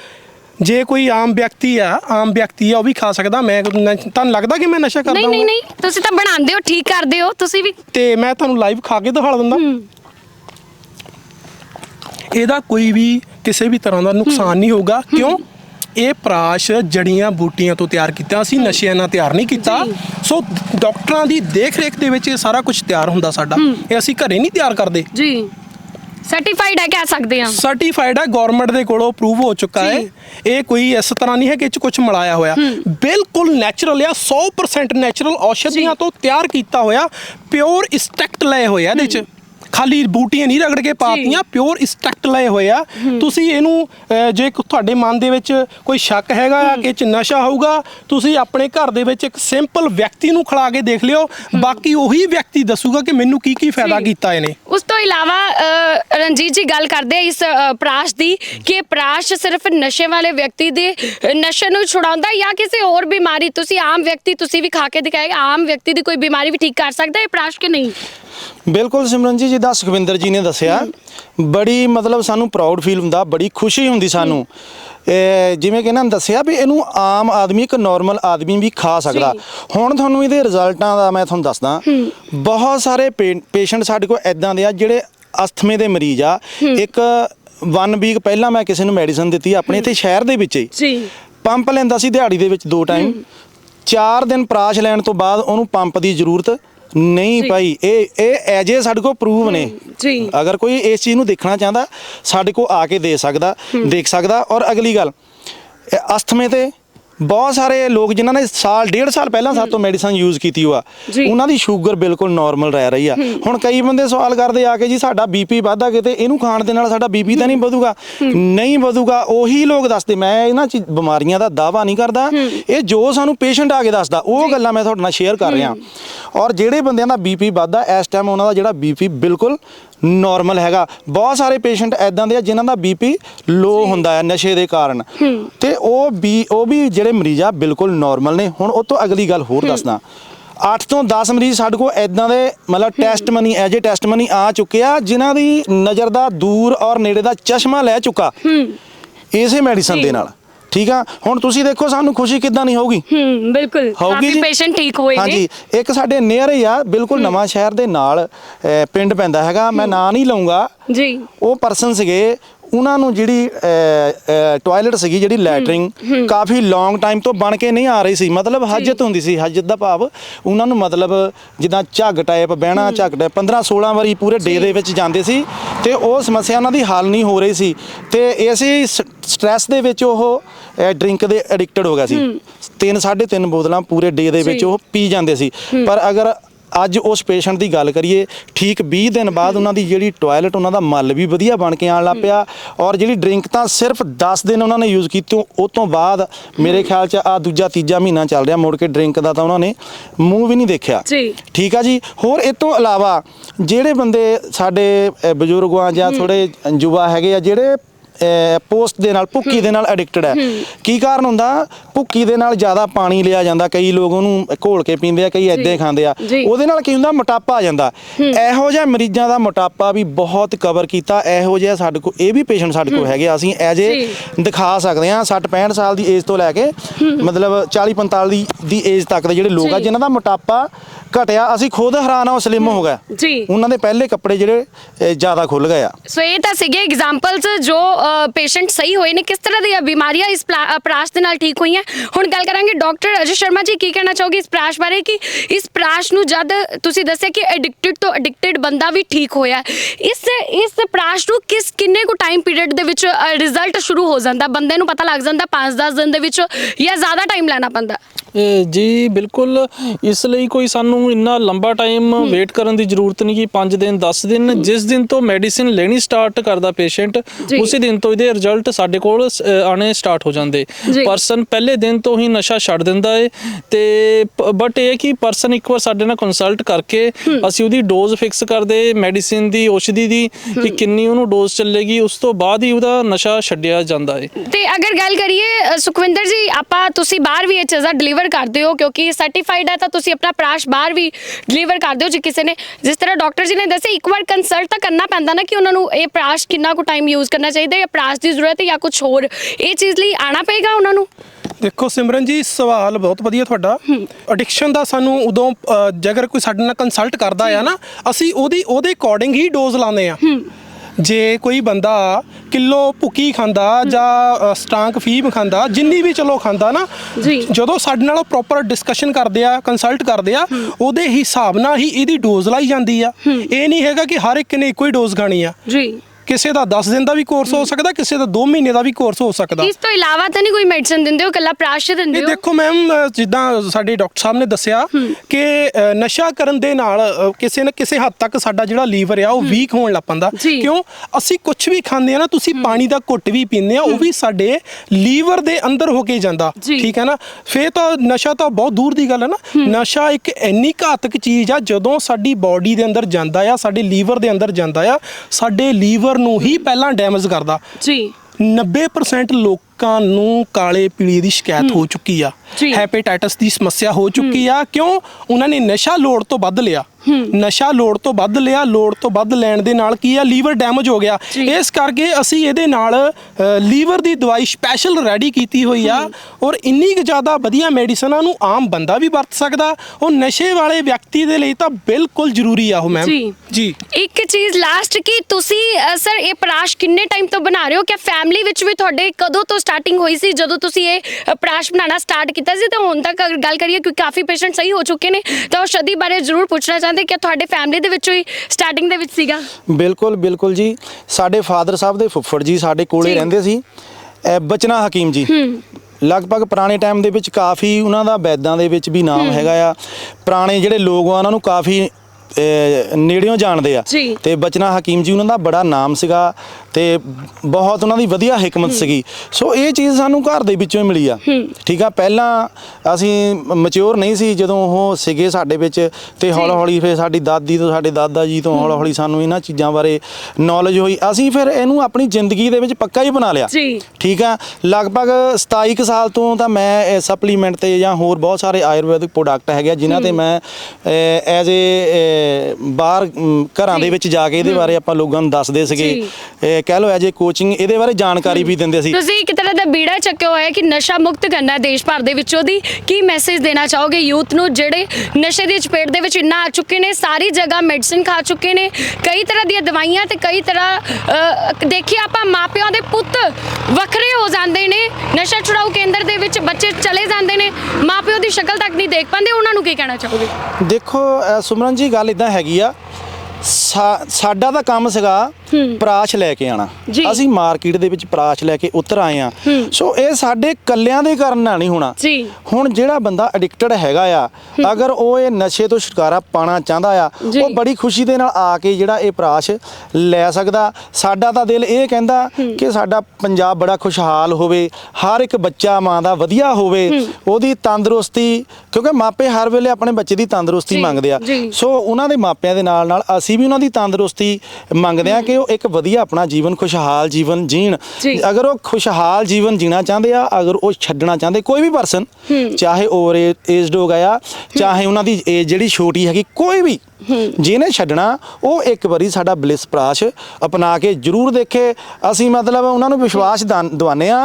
ਜੇ ਕੋਈ ਆਮ ਵਿਅਕਤੀ ਆ ਆਮ ਵਿਅਕਤੀ ਆ ਉਹ ਵੀ ਖਾ ਸਕਦਾ। ਮੈਂ ਤੁਹਾਨੂੰ ਲੱਗਦਾ ਕਿ ਮੈਂ ਨਸ਼ਾ ਕਰਦਾ ਨਹੀਂ ਨਹੀਂ ਤੁਸੀਂ ਤਾਂ ਬਣਾਉਂਦੇ ਹੋ ਠੀਕ ਕਰਦੇ ਹੋ। ਤੁਸੀਂ ਵੀ ਤੇ ਮੈਂ ਤੁਹਾਨੂੰ ਲਾਈਵ ਖਾ ਕੇ ਦਿਖਾ ਦਿੰਦਾ। ਇਹਦਾ ਕੋਈ ਵੀ ਕਿਸੇ ਵੀ ਤਰ੍ਹਾਂ ਦਾ ਨੁਕਸਾਨ ਨਹੀਂ ਹੋਊਗਾ। ਕਿਉਂ? ਇਹ ਪ੍ਰਾਸ਼ ਜੜੀਆਂ ਬੂਟੀਆਂ ਤੋਂ ਤਿਆਰ ਕੀਤਾ। ਅਸੀਂ ਨਸ਼ਿਆਂ ਨਾਲ ਤਿਆਰ ਨਹੀਂ ਕੀਤਾ। ਸੋ ਡਾਕਟਰਾਂ ਦੀ ਦੇਖ ਰੇਖ ਦੇ ਵਿੱਚ ਇਹ ਸਾਰਾ ਕੁਝ ਤਿਆਰ ਹੁੰਦਾ ਸਾਡਾ। ਇਹ ਅਸੀਂ ਘਰੇ ਨਹੀਂ ਤਿਆਰ ਕਰਦੇ। ਜੀ। ਸਰਟੀਫਾਈਡ ਹੈ ਕਹਿ ਸਕਦੇ ਹਾਂ। ਸਰਟੀਫਾਈਡ ਹੈ ਗਵਰਨਮੈਂਟ ਦੇ ਕੋਲੋਂ ਅਪਰੂਵ ਹੋ ਚੁੱਕਾ ਹੈ। ਇਹ ਕੋਈ ਇਸ ਤਰ੍ਹਾਂ ਨਹੀਂ ਹੈ ਕਿ ਇਹ ਚ ਕੁਝ ਮਿਲਾਇਆ ਹੋਇਆ। ਬਿਲਕੁਲ ਨੈਚੁਰਲ ਆ 100% ਨੈਚੁਰਲ ਔਸ਼ਧੀਆਂ ਤੋਂ ਤਿਆਰ ਕੀਤਾ ਹੋਇਆ ਪਿਓਰ ਇਸਟੈਕਟ ਲਏ ਹੋਏ ਆ ਇਹਦੇ ਚ। ਖਾਲੀ ਬੂਟੀਆਂ ਨਹੀਂ ਰਗੜ ਕੇ ਪਾਤੀਆਂ ਪਿਓਰ ਇਸਟੈਕਟ ਲਏ ਹੋਏ ਆ। ਤੁਸੀਂ ਇਹਨੂੰ ਅਹ, ਜੇ ਕੋ- ਤੁਹਾਡੇ ਮਨ ਦੇ ਵਿੱਚ ਕੋਈ ਸ਼ੱਕ ਹੈਗਾ ਕਿ ਇਹ ਚ ਨਸ਼ਾ ਹੋਊਗਾ ਤੁਸੀਂ ਆਪਣੇ ਘਰ ਦੇ ਵਿੱਚ ਇੱਕ ਸਿੰਪਲ ਵਿਅਕਤੀ ਨੂੰ ਖਿਲਾ ਕੇ ਦੇਖ ਲਿਓ। ਬਾਕੀ ਉਹੀ ਵਿਅਕਤੀ ਦੱਸੂਗਾ ਕਿ ਮੈਨੂੰ ਕੀ ਕੀ ਫਾਇਦਾ। ਕੀਤਾ ਇਹਨੇ। ਉਸ ਤੋਂ ਇਲਾਵਾ ਰਣਜੀਤ ਜੀ ਗੱਲ ਕਰਦੇ ਆ ਇਸ ਪ੍ਰਾਸ਼ ਦੀ ਕਿ ਪ੍ਰਾਸ਼ ਸਿਰਫ ਨਸ਼ੇ ਵਾਲੇ ਵਿਅਕਤੀ ਦੇ ਨਸ਼ੇ ਨੂੰ ਛੁਡਾਉਂਦਾ ਜਾਂ ਕਿਸੇ ਹੋਰ ਬਿਮਾਰੀ? ਤੁਸੀਂ ਆਮ ਵਿਅਕਤੀ, ਤੁਸੀਂ ਵੀ ਖਾ ਕੇ ਦਿਖਾਏਗਾ ਆਮ ਵਿਅਕਤੀ ਦੀ ਕੋਈ ਬਿਮਾਰੀ ਵੀ ਠੀਕ ਕਰ ਸਕਦਾ ਹੈ ਪ੍ਰਾਸ਼ ਕਿ ਨਹੀਂ? ਬਿਲਕੁਲ ਸਿਮਰਨ ਜੀ, ਜਿੱਦਾਂ ਸੁਖਵਿੰਦਰ ਜੀ ਨੇ ਦੱਸਿਆ, ਬੜੀ ਮਤਲਬ ਸਾਨੂੰ ਪ੍ਰਾਊਡ ਫੀਲ ਹੁੰਦਾ, ਬੜੀ ਖੁਸ਼ੀ ਹੁੰਦੀ ਸਾਨੂੰ। ਜਿਵੇਂ ਕਿ ਇਹਨਾਂ ਨੇ ਦੱਸਿਆ ਵੀ ਇਹਨੂੰ ਆਮ ਆਦਮੀ ਇੱਕ ਨਾਰਮਲ ਆਦਮੀ ਵੀ ਖਾ ਸਕਦਾ। ਹੁਣ ਤੁਹਾਨੂੰ ਇਹਦੇ ਰਿਜ਼ਲਟਾਂ ਦਾ ਮੈਂ ਤੁਹਾਨੂੰ ਦੱਸਦਾ। ਬਹੁਤ ਸਾਰੇ ਪੇਸ਼ੈਂਟ ਸਾਡੇ ਕੋਲ ਐਦਾਂ ਦੇ ਆ ਜਿਹੜੇ ਅਸਥਮੇ ਦੇ ਮਰੀਜ਼ ਆ। ਇੱਕ 1 ਵੀਕ ਪਹਿਲਾਂ ਮੈਂ ਕਿਸੇ ਨੂੰ ਮੈਡੀਸਨ ਦਿੱਤੀ ਆਪਣੇ ਇੱਥੇ ਸ਼ਹਿਰ ਦੇ ਵਿੱਚ ਹੀ। ਜੀ। ਪੰਪ ਲੈਂਦਾ ਸੀ ਦਿਹਾੜੀ ਦੇ ਵਿੱਚ ਦੋ ਟਾਈਮ 4 ਦਿਨ ਪ੍ਰਾਸ਼ ਲੈਣ ਤੋਂ ਬਾਅਦ ਉਹਨੂੰ ਪੰਪ ਦੀ ਜ਼ਰੂਰਤ ਨਹੀਂ ਪਈ ਇਹ ਇਹ ਐਜੇ ਸਾਡੇ ਕੋਲ ਪ੍ਰੂਵ ਨੇ। ਜੀ। ਅਗਰ ਕੋਈ ਇਸ ਚੀਜ਼ ਨੂੰ ਦੇਖਣਾ ਚਾਹੁੰਦਾ ਸਾਡੇ ਕੋਲ ਆ ਕੇ ਦੇ ਸਕਦਾ ਦੇਖ ਸਕਦਾ। ਔਰ ਅਗਲੀ ਗੱਲ ਇਹ ਅਸਥਮੇ ਤੇ ਬਹੁਤ ਸਾਰੇ ਲੋਕ ਜਿਨ੍ਹਾਂ ਨੇ ਸਾਲ ਡੇਢ ਸਾਲ ਪਹਿਲਾਂ ਸਾਡੇ ਤੋਂ ਮੈਡੀਸਨ ਯੂਜ਼ ਕੀਤੀ ਹੋਆ। ਉਹਨਾਂ ਦੀ ਸ਼ੂਗਰ ਬਿਲਕੁਲ ਨਾਰਮਲ ਰਹਿ ਰਹੀ ਆ। ਹੁਣ ਕਈ ਬੰਦੇ ਸਵਾਲ ਕਰਦੇ ਆ ਕੇ ਜੀ ਸਾਡਾ ਬੀਪੀ ਵੱਧਦਾ ਕਿਤੇ ਇਹਨੂੰ ਖਾਣ ਦੇ ਨਾਲ ਸਾਡਾ ਬੀਪੀ ਤਾਂ ਨਹੀਂ ਵਧੂਗਾ? ਨਹੀਂ ਵਧੂਗਾ ਉਹੀ ਲੋਕ ਦੱਸਦੇ। ਮੈਂ ਇਹਨਾਂ ਚ ਬਿਮਾਰੀਆਂ ਦਾ ਦਾਵਾ ਨਹੀਂ ਕਰਦਾ। ਇਹ ਜੋ ਸਾਨੂੰ ਪੇਸ਼ੈਂਟ ਆ ਕੇ ਦੱਸਦਾ ਉਹ ਗੱਲਾਂ ਮੈਂ ਤੁਹਾਡੇ ਨਾਲ ਸ਼ੇਅਰ ਕਰ ਰਿਹਾ। ਔਰ ਜਿਹੜੇ ਬੰਦਿਆਂ ਦਾ ਬੀਪੀ ਵੱਧਦਾ ਇਸ ਟਾਈਮ ਉਹਨਾਂ ਦਾ ਜਿਹੜਾ ਬੀਪੀ ਬਿਲਕੁਲ ਨਾਰਮਲ ਹੈਗਾ। ਬਹੁਤ ਸਾਰੇ ਪੇਸ਼ੈਂਟ ਐਦਾਂ ਦੇ ਆ ਜਿਨ੍ਹਾਂ ਦਾ ਬੀਪੀ ਲੋ ਹੁੰਦਾ ਹੈ ਨਸ਼ੇ ਦੇ ਕਾਰਨ। ਤੇ ਉਹ ਵੀ ਉਹ ਵੀ ਜਿਹੜੇ ਮਰੀਜ਼ ਆ ਬਿਲਕੁਲ ਨਾਰਮਲ ਨੇ। ਹੁਣ ਉਹ ਤੋਂ ਅਗਲੀ ਗੱਲ ਹੋਰ ਦੱਸਦਾ। 8 ਤੋਂ 10 ਮਰੀਜ਼ ਸਾਡੇ ਕੋਲ ਐਦਾਂ ਦੇ ਮਤਲਬ ਟੈਸਟ ਮਨੀ ਐਜੇ ਟੈਸਟ ਮਨੀ ਆ ਚੁੱਕੇ ਆ ਜਿਨ੍ਹਾਂ ਦੀ ਨਜ਼ਰ ਦਾ ਦੂਰ ਔਰ ਨੇੜੇ ਦਾ ਚਸ਼ਮਾ ਲੈ ਚੁੱਕਾ। ਇਸੇ ਮੈਡੀਸਨ ਦੇ ਨਾਲ। ਠੀਕ ਆ? ਹੁਣ ਤੁਸੀਂ ਦੇਖੋ ਸਾਨੂੰ ਖੁਸ਼ੀ ਕਿੱਦਾਂ ਨਹੀਂ ਹੋਊਗੀ? ਹੂੰ ਬਿਲਕੁਲ। ਹੋਊਗੀ ਕਾਫੀ ਜੀ? ਪੇਸ਼ੈਂਟ ਠੀਕ ਹੋਏ ਨੇ। ਹਾਂਜੀ ਇੱਕ ਸਾਡੇ ਨੀਅਰ ਹੀ ਆ ਬਿਲਕੁਲ ਨਵਾਂ ਸ਼ਹਿਰ ਦੇ ਨਾਲ ਅਹ, ਪਿੰਡ ਪੈਂਦਾ ਹੈਗਾ। ਮੈਂ ਨਾਂ ਨਹੀਂ ਲਵਾਂਗਾ ਜੀ। ਉਹ ਪਰਸਨ ਸੀਗੇ ਉਹਨਾਂ ਨੂੰ ਜਿਹੜੀ ਟਾਇਲਟ ਸੀਗੀ ਜਿਹੜੀ ਲੈਟਰਿੰਗ ਕਾਫੀ ਲੌਂਗ ਟਾਈਮ ਤੋਂ ਬਣ ਕੇ ਨਹੀਂ ਆ ਰਹੀ ਸੀ। ਮਤਲਬ ਹਜਤ ਹੁੰਦੀ ਸੀ ਹਜਤ ਦਾ ਭਾਵ ਉਹਨਾਂ ਨੂੰ ਮਤਲਬ ਜਿੱਦਾਂ ਝੱਗ ਟਾਈਪ ਬਹਿਣਾ ਝੱਗ ਟਾਈਪ 15 16 ਵਾਰੀ ਪੂਰੇ ਡੇ ਦੇ ਵਿੱਚ ਜਾਂਦੇ ਸੀ ਤੇ ਉਹ ਸਮੱਸਿਆ ਉਹਨਾਂ ਦੀ ਹੱਲ ਨਹੀਂ ਹੋ ਰਹੀ ਸੀ। ਤੇ ਇਸੇ ਸਟ੍ਰੈਸ ਦੇ ਵਿੱਚ ਉਹ ਡਰਿੰਕ ਦੇ ਐਡਿਕਟਡ ਹੋ ਗਿਆ ਸੀ। ਤਿੰਨ ਸਾਢੇ ਤਿੰਨ ਬੋਤਲਾਂ ਪੂਰੇ ਡੇ ਦੇ ਵਿੱਚ। ਉਹ ਪੀ ਜਾਂਦੇ ਸੀ। ਪਰ ਅਗਰ ਅੱਜ ਉਸ ਪੇਸ਼ੈਂਟ ਦੀ ਗੱਲ ਕਰੀਏ ਠੀਕ 20 ਦਿਨ ਬਾਅਦ ਉਹਨਾਂ ਦੀ ਜਿਹੜੀ ਟਾਇਲਟ ਉਹਨਾਂ ਦਾ ਮੱਲ ਵੀ ਵਧੀਆ ਬਣ ਕੇ ਆਣ ਲੱਗ ਪਿਆ ਔਰ ਜਿਹੜੀ ਡਰਿੰਕ ਤਾਂ ਸਿਰਫ 10 ਦਿਨ ਉਹਨਾਂ ਨੇ ਯੂਜ਼ ਕੀਤੀ ਉਹ ਤੋਂ ਬਾਅਦ ਮੇਰੇ ਖਿਆਲ 'ਚ ਆ ਦੂਜਾ ਤੀਜਾ ਮਹੀਨਾ ਚੱਲ ਰਿਹਾ ਮੁੜ ਕੇ ਡਰਿੰਕ ਦਾ ਤਾਂ ਉਹਨਾਂ ਨੇ ਮੂੰਹ ਵੀ ਨਹੀਂ ਦੇਖਿਆ। ਜੀ। ਠੀਕ ਆ ਜੀ? ਹੋਰ ਇਹ ਤੋਂ ਇਲਾਵਾ ਜਿਹੜੇ ਬੰਦੇ ਸਾਡੇ ਬਜ਼ੁਰਗ ਜਾਂ ਥੋੜੇ ਯੁਵਾ ਹੈਗੇ ਆ ਜਿਹੜੇ ਪੋਸਟ ਦੇ ਨਾਲ ਭੁੱਕੀ ਦੇ ਨਾਲ ਐਡਿਕਟਡ ਹੈ। ਕੀ ਕਾਰਨ ਹੁੰਦਾ? ਭੁੱਕੀ ਦੇ ਨਾਲ ਜ਼ਿਆਦਾ ਪਾਣੀ ਲਿਆ ਜਾਂਦਾ। ਕਈ ਲੋਕ ਉਹਨੂੰ ਘੋਲ ਕੇ ਪੀਂਦੇ ਆ ਕਈ ਐਦਾਂ ਖਾਂਦੇ ਆ। ਉਹਦੇ ਨਾਲ ਕੀ ਹੁੰਦਾ? ਮੋਟਾਪਾ ਆ ਜਾਂਦਾ। ਇਹੋ ਜਿਹਾ ਮਰੀਜ਼ਾਂ ਦਾ ਮੋਟਾਪਾ ਵੀ ਬਹੁਤ ਕਵਰ ਕੀਤਾ। ਇਹੋ ਜਿਹਾ ਸਾਡੇ ਕੋਲ ਇਹ ਵੀ ਪੇਸ਼ੈਂਟ ਸਾਡੇ ਕੋਲ ਹੈਗੇ ਆ, ਅਸੀਂ ਐਜ ਜੀ। ਦਿਖਾ ਸਕਦੇ ਆ 60 65 ਸਾਲ ਦੀ ਏਜ ਤੋਂ ਲੈ ਕੇ ਮਤਲਬ 40 45 ਦੀ ਏਜ ਤੱਕ ਦੇ ਜਿਹੜੇ ਲੋਕ ਆ। ਜਿਨ੍ਹਾਂ ਦਾ ਮੋਟਾਪਾ ਘਟਿਆ ਅਸੀਂ ਖੁਦ ਹੈਰਾਨ ਆ ਉਹ ਸਲਿਮ ਹੋ ਗਏ। ਜੀ। ਉਹਨਾਂ ਦੇ ਪਹਿਲੇ ਕੱਪੜੇ ਜਿਹੜੇ ਜ਼ਿਆਦਾ ਖੁੱਲ ਗਏ ਆ। ਸੋ ਇਹ ਤਾਂ ਸੀਗੇ ਐਗਜ਼ਾਮਪਲਸ ਜੋ ਪੇਸ਼ੈਂਟ ਸਹੀ ਹੋਏ ਨੇ ਕਿਸ ਤਰ੍ਹਾਂ ਦੀਆਂ ਬਿਮਾਰੀਆਂ ਇਸ ਪਲਾ- ਅ, ਪ੍ਰਾਸ਼ ਦੇ ਨਾਲ ਠੀਕ ਹੋਈਆਂ? ਹੁਣ ਗੱਲ ਕਰਾਂਗੇ ਡਾਕਟਰ ਅਜੇ ਸ਼ਰਮਾ ਜੀ ਕੀ ਕਹਿਣਾ ਚਾਹੋਗੇ ਇਸ ਪ੍ਰਾਸ਼ ਬਾਰੇ? ਕਿ ਇਸ ਪ੍ਰਾਸ਼ ਨੂੰ ਜਦ ਤੁਸੀਂ ਦੱਸਿਆ ਕਿ ਐਡਿਕਟਡ ਤੋਂ ਐਡਿਕਟਡ ਬੰਦਾ ਵੀ ਠੀਕ ਹੋਇਆ ਇਸ ਇਸ ਪ੍ਰਾਸ਼ ਨੂੰ ਕਿਸ ਕਿੰਨੇ ਕੁ ਟਾਈਮ ਪੀਰੀਅਡ ਦੇ ਵਿੱਚ ਰਿਜ਼ਲਟ ਸ਼ੁਰੂ ਹੋ ਜਾਂਦਾ? ਬੰਦੇ ਨੂੰ ਪਤਾ ਲੱਗ ਜਾਂਦਾ 5-10 ਦਿਨ ਦੇ ਵਿੱਚ ਜਾਂ ਜ਼ਿਆਦਾ ਟਾਈਮ ਲੈਣਾ ਪੈਂਦਾ? ਜੀ ਬਿਲਕੁਲ। ਇਸ ਲਈ ਕੋਈ ਸਾਨੂੰ ਇੰਨਾ ਲੰਬਾ ਟਾਈਮ ਵੇਟ ਕਰਨ ਦੀ ਜ਼ਰੂਰਤ ਨਹੀਂ ਕਿ 5 ਦਿਨ 10 ਦਿਨ ਜਿਸ ਦਿਨ ਤੋਂ ਮੈਡੀਸਿਨ ਲੈਣੀ ਸਟਾਰਟ ਕਰਦਾ ਪੇਸ਼ੈਂਟ। ਉਸੇ ਦਿਨ ਤੋਂ ਇਹਦੇ ਰਿਜ਼ਲਟ ਸਾਡੇ ਕੋਲ ਆਉਣੇ ਸਟਾਰਟ ਹੋ ਜਾਂਦੇ। ਪਰਸਨ ਪਹਿਲੇ ਦਿਨ ਤੋਂ ਹੀ ਨਸ਼ਾ ਛੱਡ ਦਿੰਦਾ ਏ ਤੇ ਬਟ ਇਹ ਕਿ ਪਰਸਨ ਇੱਕ ਵਾਰ ਸਾਡੇ ਨਾਲ ਕੰਸਲਟ ਕਰਕੇ ਅਸੀਂ ਉਹਦੀ ਡੋਜ਼ ਫਿਕਸ ਕਰਦੇ ਮੈਡੀਸਿਨ ਦੀ ਔਸ਼ਧੀ ਦੀ ਕਿ ਕਿੰਨੀ ਉਹਨੂੰ ਡੋਜ਼ ਚੱਲੇਗੀ ਉਸ ਤੋਂ ਬਾਅਦ ਹੀ ਉਹਦਾ ਨਸ਼ਾ ਛੱਡਿਆ ਜਾਂਦਾ ਏ। ਤੇ ਅਗਰ ਗੱਲ ਕਰੀਏ ਸੁਖਵਿੰਦਰ ਜੀ ਆਪਾਂ ਤੁਸੀਂ ਬਾਹਰ ਵੀ ਇਹ ਚੀਜ਼ਾਂ ਡਿਲੀਵਰ ਕਰਦੇ ਹੋ ਕਿਉਂਕਿ ਸਰਟੀਫਾਈਡ ਹੈ ਤਾਂ ਤੁਸੀਂ ਆਪਣਾ ਪ੍ਰਾਸ਼ ਬਾਹਰ ਵੀ ਡਿਲੀਵਰ ਕਰਦੇ ਹੋ ਜੇ ਕਿਸੇ ਨੇ। ਜਿਸ ਤਰ੍ਹਾਂ ਡਾਕਟਰ ਜੀ ਨੇ ਦੱਸਿਆ ਇੱਕ ਵਾਰ ਕੰਸਲਟ ਤਾਂ ਕਰਨਾ ਪੈਂਦਾ ਨਾ ਕਿ ਉਹਨਾਂ ਨੂੰ ਇਹ ਪ੍ਰਾਸ਼ ਕਿੰਨਾ ਕੁ ਟਾਈਮ ਯੂਜ਼ ਕਰਨਾ ਚਾਹੀਦਾ ਜਾਂ ਪ੍ਰਾਸ਼ ਦੀ ਜ਼ਰੂਰਤ ਹੈ ਜਾਂ ਕੁਝ ਹੋਰ। ਇਹ ਚੀਜ਼ ਲਈ ਆਣਾ ਪਏਗਾ ਉਹਨਾਂ ਨੂੰ? ਦੇਖੋ ਸਿਮਰਨ ਜੀ ਸਵਾਲ ਬਹੁਤ ਵਧੀਆ ਤੁਹਾਡਾ। ਐਡਿਕਸ਼ਨ ਦਾ ਸਾਨੂੰ ਉਦੋਂ ਜੇਕਰ ਕੋਈ ਸਾਡੇ ਨਾਲ ਕੰਸਲਟ ਕਰਦਾ ਆ ਨਾ ਅਸੀਂ ਉਹਦੀ ਉਹਦੇ ਅਕੋਰਡਿੰਗ ਹੀ ਡੋਜ਼ ਲਾਉਂਦੇ ਆ। ਜੇ ਕੋਈ ਬੰਦਾ ਕਿਲੋ ਭੁੱਕੀ ਖਾਂਦਾ ਜਾਂ ਸਟਾਂਕ ਫੀਮ ਖਾਂਦਾ ਜਿੰਨੀ ਵੀ ਚਲੋ ਖਾਂਦਾ ਨਾ ਜੀ। ਜਦੋਂ ਸਾਡੇ ਨਾਲ ਪ੍ਰੋਪਰ ਡਿਸਕਸ਼ਨ ਕਰਦੇ ਆ ਕੰਸਲਟ ਕਰਦੇ ਆ ਉਹਦੇ ਹਿਸਾਬ ਨਾਲ ਹੀ ਇਹਦੀ ਡੋਜ਼ ਲਾਈ ਜਾਂਦੀ ਆ। ਇਹ ਨਹੀਂ ਹੈਗਾ ਕਿ ਹਰ ਇੱਕ ਨੇ ਇੱਕੋ ਹੀ ਡੋਜ਼ ਖਾਣੀ ਆ। ਜੀ। ਕਿਸੇ ਦਾ 10 ਦਿਨ ਦਾ ਵੀ ਕੋਰਸ ਹੋ ਸਕਦਾ ਕਿਸੇ ਦਾ 2 ਮਹੀਨੇ ਦਾ ਵੀ ਕੋਰਸ ਹੋ ਸਕਦਾ। ਇਸ ਤੋਂ ਇਲਾਵਾ ਤਾਂ ਨਹੀਂ ਕੋਈ ਮੈਡੀਸਨ ਦਿੰਦੇ ਹੋ ਕੱਲਾ ਪ੍ਰਾਸ਼ ਹੀ ਦਿੰਦੇ ਇਹ ਹੋ? ਦੇਖੋ ਮੈਮ ਜਿੱਦਾਂ ਸਾਡੇ ਡਾਕਟਰ ਸਾਹਿਬ ਨੇ ਦੱਸਿਆ ਕਿ ਅ, ਨਸ਼ਾ ਕਰਨ ਦੇ ਨਾਲ ਅ, ਕਿਸੇ ਨਾ ਕਿਸੇ ਹੱਦ ਤੱਕ ਸਾਡਾ ਜਿਹੜਾ ਲੀਵਰ ਆ ਉਹ ਵੀਕ ਹੋਣ ਲੱਗ ਪੈਂਦਾ। ਜੀ। ਕਿਉਂ? ਅਸੀਂ ਕੁਝ ਵੀ ਖਾਂਦੇ ਆ ਨਾ ਤੁਸੀਂ ਪਾਣੀ ਦਾ ਘੁੱਟ ਵੀ ਪੀਂਦੇ ਆ ਉਹ ਵੀ ਸਾਡੇ ਲੀਵਰ ਦੇ ਅੰਦਰ ਹੋ ਕੇ ਜਾਂਦਾ। ਜੀ। ਠੀਕ ਹੈ ਨਾ? ਫੇਰ ਤਾਂ ਨਸ਼ਾ ਤਾਂ ਬਹੁਤ ਦੂਰ ਦੀ ਗੱਲ ਹੈ ਨਾ। ਨਸ਼ਾ ਇੱਕ ਇੰਨੀ ਘਾਤਕ ਚੀਜ਼ ਆ ਜਦੋਂ ਸਾਡੀ ਬਾਡੀ ਦੇ ਅੰਦਰ ਜਾਂਦਾ ਆ ਸਾਡੇ ਲੀਵਰ ਦੇ ਅੰਦਰ ਜਾਂਦਾ ਆ ਸਾਡੇ ਲੀਵਰ ਨੂੰ ਹੀ ਪਹਿਲਾਂ ਡੈਮੇਜ ਕਰਦਾ। ਜੀ। 90% ਲੋਕਾਂ ਨੂੰ ਕਾਲੇ ਪੀਲੀ ਦੀ ਸ਼ਿਕਾਇਤ ਹੋ। ਚੁੱਕੀ ਆ। ਜੀ। ਹੈਪੇਟਾਈਟਸ ਦੀ ਸਮੱਸਿਆ ਹੋ ਚੁੱਕੀ ਆ ਕਿਉਂ? ਉਹਨਾਂ ਨੇ ਨਸ਼ਾ ਲੋੜ ਤੋਂ ਵੱਧ ਲਿਆ। ਨਸ਼ਾ ਲੋੜ ਤੋਂ ਵੱਧ ਲਿਆ ਲੋੜ ਤੋਂ ਵੱਧ ਲੈਣ ਦੇ ਨਾਲ ਕੀ ਆ? ਲੀਵਰ ਡੈਮੇਜ ਹੋ ਗਿਆ। ਜੀ। ਇਸ ਕਰਕੇ ਅਸੀਂ ਇਹਦੇ ਨਾਲ ਲੀਵਰ ਦੀ ਦਵਾਈ ਸਪੈਸ਼ਲ ਰੈਡੀ ਕੀਤੀ ਹੋਈ ਆ ਔਰ ਇੰਨੀ ਕੁ ਜ਼ਿਆਦਾ ਵਧੀਆ ਮੈਡੀਸਨ ਆ ਨੂੰ ਆਮ ਬੰਦਾ ਵੀ ਵਰਤ ਸਕਦਾ। ਉਹ ਨਸ਼ੇ ਵਾਲੇ ਵਿਅਕਤੀ ਦੇ ਲਈ ਤਾਂ ਬਿਲਕੁਲ ਜ਼ਰੂਰੀ ਆ ਉਹ ਮੈਮ। ਜੀ। ਜੀ। ਇੱਕ ਚੀਜ਼ ਲਾਸਟ ਕੀ ਤੁਸੀਂ ਸਰ ਇਹ ਪ੍ਰਾਸ਼ ਕਿੰਨੇ ਟਾਈਮ ਤੋਂ ਬਣਾ ਰਹੇ ਹੋ? ਕਿ ਫੈਮਿਲੀ ਵਿੱਚ ਵੀ ਤੁਹਾਡੇ ਕਦੋਂ ਤੋਂ ਸਟਾਰਟਿੰਗ ਹੋਈ ਸੀ ਜਦੋਂ ਤੁਸੀਂ ਇਹ ਪ੍ਰਾਸ਼ ਬਣਾਉਣਾ ਸਟਾਰਟ ਕੀਤਾ ਸੀ ਤਾਂ ਹੁਣ ਤੱਕ ਅਗਰ ਗੱਲ ਕਰੀਏ ਕਿਉਂਕਿ ਕਾਫੀ ਪੇਸ਼ੈਂਟ ਸਹੀ ਹੋ ਚੁੱਕੇ ਨੇ ਤਾਂ ਉਹ ਸ਼ਦੀ ਬਾਰੇ ਜ਼ਰੂਰ ਪੁੱਛਣਾ ਚਾਹੁੰਦੇ ਕਿ ਤੁਹਾਡੇ ਫੈਮਿਲੀ ਦੇ ਵਿੱਚੋਂ ਹੀ ਸਟਾਰਟਿੰਗ ਦੇ ਵਿੱਚ ਸੀਗਾ? ਬਿਲਕੁਲ ਬਿਲਕੁਲ ਜੀ। ਸਾਡੇ ਫਾਦਰ ਸਾਹਿਬ ਦੇ ਫੁੱਫੜ ਜੀ ਸਾਡੇ ਕੋਲੇ। ਰਹਿੰਦੇ ਸੀ। ਬਚਨਾ ਹਕੀਮ ਜੀ। ਲਗਭਗ ਪੁਰਾਣੇ ਟਾਈਮ ਦੇ ਵਿੱਚ ਕਾਫੀ ਉਹਨਾਂ ਦਾ ਵੈਦਾਂ ਦੇ ਵਿੱਚ ਵੀ ਨਾਮ ਹੈਗਾ ਆ। ਪੁਰਾਣੇ ਜਿਹੜੇ ਲੋਕ ਆ ਉਹਨਾਂ ਨੂੰ ਕਾਫੀ ਅਹ, ਨੇੜਿਓਂ ਜਾਣਦੇ ਆ। ਜੀ। ਤੇ ਬਚਨਾ ਹਕੀਮ ਜੀ ਉਹਨਾਂ ਦਾ ਬੜਾ ਨਾਮ ਸੀਗਾ ਤੇ ਬਹੁਤ ਉਹਨਾਂ ਦੀ ਵਧੀਆ ਹਕਮਤ ਸੀਗੀ। ਸੋ ਇਹ ਚੀਜ਼ ਸਾਨੂੰ ਘਰ ਦੇ ਵਿੱਚੋਂ ਹੀ ਮਿਲੀ ਆ। ਠੀਕ ਆ ਪਹਿਲਾਂ ਅਸੀਂ ਮੈਚੁਰ ਨਹੀਂ ਸੀ ਜਦੋਂ ਉਹ ਸੀਗੇ ਸਾਡੇ ਵਿੱਚ ਤੇ ਹੌਲੀ ਹੌਲੀ ਫਿਰ ਸਾਡੀ ਦਾਦੀ ਤੋਂ ਸਾਡੇ ਦਾਦਾ ਜੀ ਤੋਂ ਹੌਲੀ ਹੌਲੀ ਸਾਨੂੰ ਇਹਨਾਂ ਚੀਜ਼ਾਂ ਬਾਰੇ ਨੌਲੇਜ ਹੋਈ। ਅਸੀਂ ਫਿਰ ਇਹਨੂੰ ਆਪਣੀ ਜ਼ਿੰਦਗੀ ਦੇ ਵਿੱਚ ਪੱਕਾ ਹੀ ਬਣਾ ਲਿਆ। ਜੀ। ਠੀਕ ਆ ਲਗਭਗ 27 ਕੁ ਸਾਲ ਤੋਂ ਤਾਂ ਮੈਂ ਸਪਲੀਮੈਂਟ ਤੇ ਜਾਂ ਹੋਰ ਬਹੁਤ ਸਾਰੇ ਆਯੁਰਵੈਦਿਕ ਪ੍ਰੋਡਕਟ ਹੈਗੇ ਆ, ਜਿਨ੍ਹਾਂ ਤੇ ਮੈਂ ਐਜ਼ ਏ ਬਾਹਰ ਅਮ, ਘਰਾਂ ਦੇ ਵਿੱਚ ਜਾ ਕੇ ਇਹਦੇ ਬਾਰੇ ਆਪਾਂ ਲੋਕਾਂ ਨੂੰ ਦੱਸਦੇ ਸੀਗੇ। ਜੀ। ਇਹ ਕਹਿ ਲਓ ਐਜ਼ ਏ ਕੋਚਿੰਗ ਇਹਦੇ ਬਾਰੇ ਜਾਣਕਾਰੀ ਵੀ ਦਿੰਦੇ ਸੀ। ਤੁਸੀਂ ਇੱਕ ਤਰ੍ਹਾਂ ਦਾ ਬੀੜਾ ਚੱਕਿਆ ਹੋਇਆ ਹੈ ਕਿ ਨਸ਼ਾ ਮੁਕਤ ਕਰਨਾ ਹੈ ਦੇਸ਼ ਭਰ ਦੇ ਵਿੱਚੋਂ। ਦੀ ਕੀ ਮੈਸੇਜ ਦੇਣਾ ਚਾਹੋਗੇ ਯੂਥ ਨੂੰ ਜਿਹੜੇ ਨਸ਼ੇ ਦੀ ਚਪੇਟ ਦੇ ਵਿੱਚ ਇੰਨਾ ਆ ਚੁੱਕੇ ਨੇ ਸਾਰੀ ਜਗ੍ਹਾ ਮੈਡੀਸਿਨ ਖਾ ਚੁੱਕੇ ਨੇ ਕਈ ਤਰ੍ਹਾਂ ਦੀਆਂ ਦਵਾਈਆਂ ਤੇ ਕਈ ਤਰ੍ਹਾਂ ਅ, ਦੇਖੀਏ ਆਪਾਂ ਮਾਪਿਆਂ ਦੇ ਪੁੱਤ ਵੱਖਰੇ ਹੋ ਜਾਂਦੇ ਨੇ ਨਸ਼ਾ ਛੁਡਾਊ ਕੇਂਦਰ ਦੇ ਵਿੱਚ ਬੱਚੇ ਚਲੇ ਜਾਂਦੇ ਨੇ। ਮਾਪਿਓ ਦੀ ਸ਼ਕਲ ਤੱਕ ਨਹੀਂ ਦੇਖ ਪਾਉਂਦੇ ਉਹਨਾਂ ਨੂੰ ਕੀ ਕਹਿਣਾ ਚਾਹੋਗੇ? ਦੇਖੋ ਅ, ਸੁਮਰਨ ਜੀ ਗੱਲ ਇਦਾਂ ਹੈਗੀ ਆ ਸਾਡਾ ਤਾਂ ਕੰਮ ਸੀਗਾ ਪ੍ਰਾਸ਼ ਲੈ ਕੇ ਆਣਾ। ਅਸੀਂ ਮਾਰਕੀਟ ਦੇ ਵਿੱਚ ਪ੍ਰਾਸ਼ ਲੈ ਕੇ ਉਤਰ ਆਏ ਆ ਸੋ ਇਹ ਸਾਡੇ ਕੱਲਿਆਂ ਦੇ ਕਾਰਨ ਨਾਲ ਨਹੀਂ ਹੋਣਾ। ਹੁਣ ਜਿਹੜਾ ਬੰਦਾ ਐਡਿਕਟਡ ਹੈਗਾ ਆ ਅਗਰ ਉਹ ਇਹ ਨਸ਼ੇ ਤੋਂ ਛੁਟਕਾਰਾ ਪਾਣਾ ਚਾਹੁੰਦਾ ਆ। ਉਹ ਬੜੀ ਖੁਸ਼ੀ ਦੇ ਨਾਲ ਆ ਕੇ ਜਿਹੜਾ ਇਹ ਪ੍ਰਾਸ਼ ਲੈ ਸਕਦਾ। ਸਾਡਾ ਤਾਂ ਦਿਲ ਇਹ ਕਹਿੰਦਾ ਕਿ ਸਾਡਾ ਪੰਜਾਬ ਬੜਾ ਖੁਸ਼ਹਾਲ ਹੋਵੇ ਹਰ ਇੱਕ ਬੱਚਾ ਮਾਂ ਦਾ ਵਧੀਆ ਹੋਵੇ ਉਹਦੀ ਤੰਦਰੁਸਤੀ ਕਿਉਂਕਿ ਮਾਪੇ ਹਰ ਵੇਲੇ ਆਪਣੇ ਬੱਚੇ ਦੀ ਤੰਦਰੁਸਤੀ ਮੰਗਦੇ ਆ। ਸੋ ਉਹਨਾਂ ਦੇ ਮਾਪਿਆਂ ਦੇ ਨਾਲ ਨਾਲ ਅਸੀਂ ਵੀ ਉਹਨਾਂ ਦੀ ਤੰਦਰੁਸਤੀ ਮੰਗਦੇ ਆ ਕਿ ਉਹ ਇੱਕ ਵਧੀਆ ਆਪਣਾ ਜੀਵਨ ਖੁਸ਼ਹਾਲ ਜੀਵਨ ਜੀਣ। ਅਗਰ ਉਹ ਖੁਸ਼ਹਾਲ ਜੀਵਨ ਜੀਣਾ ਚਾਹੁੰਦੇ ਆ ਅਗਰ ਉਹ ਛੱਡਣਾ ਚਾਹੁੰਦੇ ਕੋਈ ਵੀ ਪਰਸਨ ਚਾਹੇ ਓਵਰ ਏਜਡ ਹੋ ਗਿਆ ਚਾਹੇ ਉਹਨਾਂ ਦੀ ਏਜ ਜਿਹੜੀ ਛੋਟੀ ਹੈਗੀ ਕੋਈ ਵੀ ਜਿਹਨੇ ਛੱਡਣਾ ਉਹ ਇੱਕ ਵਾਰੀ ਸਾਡਾ ਬਲਿਸ ਪ੍ਰਾਸ਼ ਅਪਣਾ ਕੇ ਜਰੂਰ ਦੇਖੇ ਅਸੀਂ ਮਤਲਬ ਉਹਨਾਂ ਨੂੰ ਵਿਸ਼ਵਾਸ ਦਿਵਾਉਂਦੇ ਆ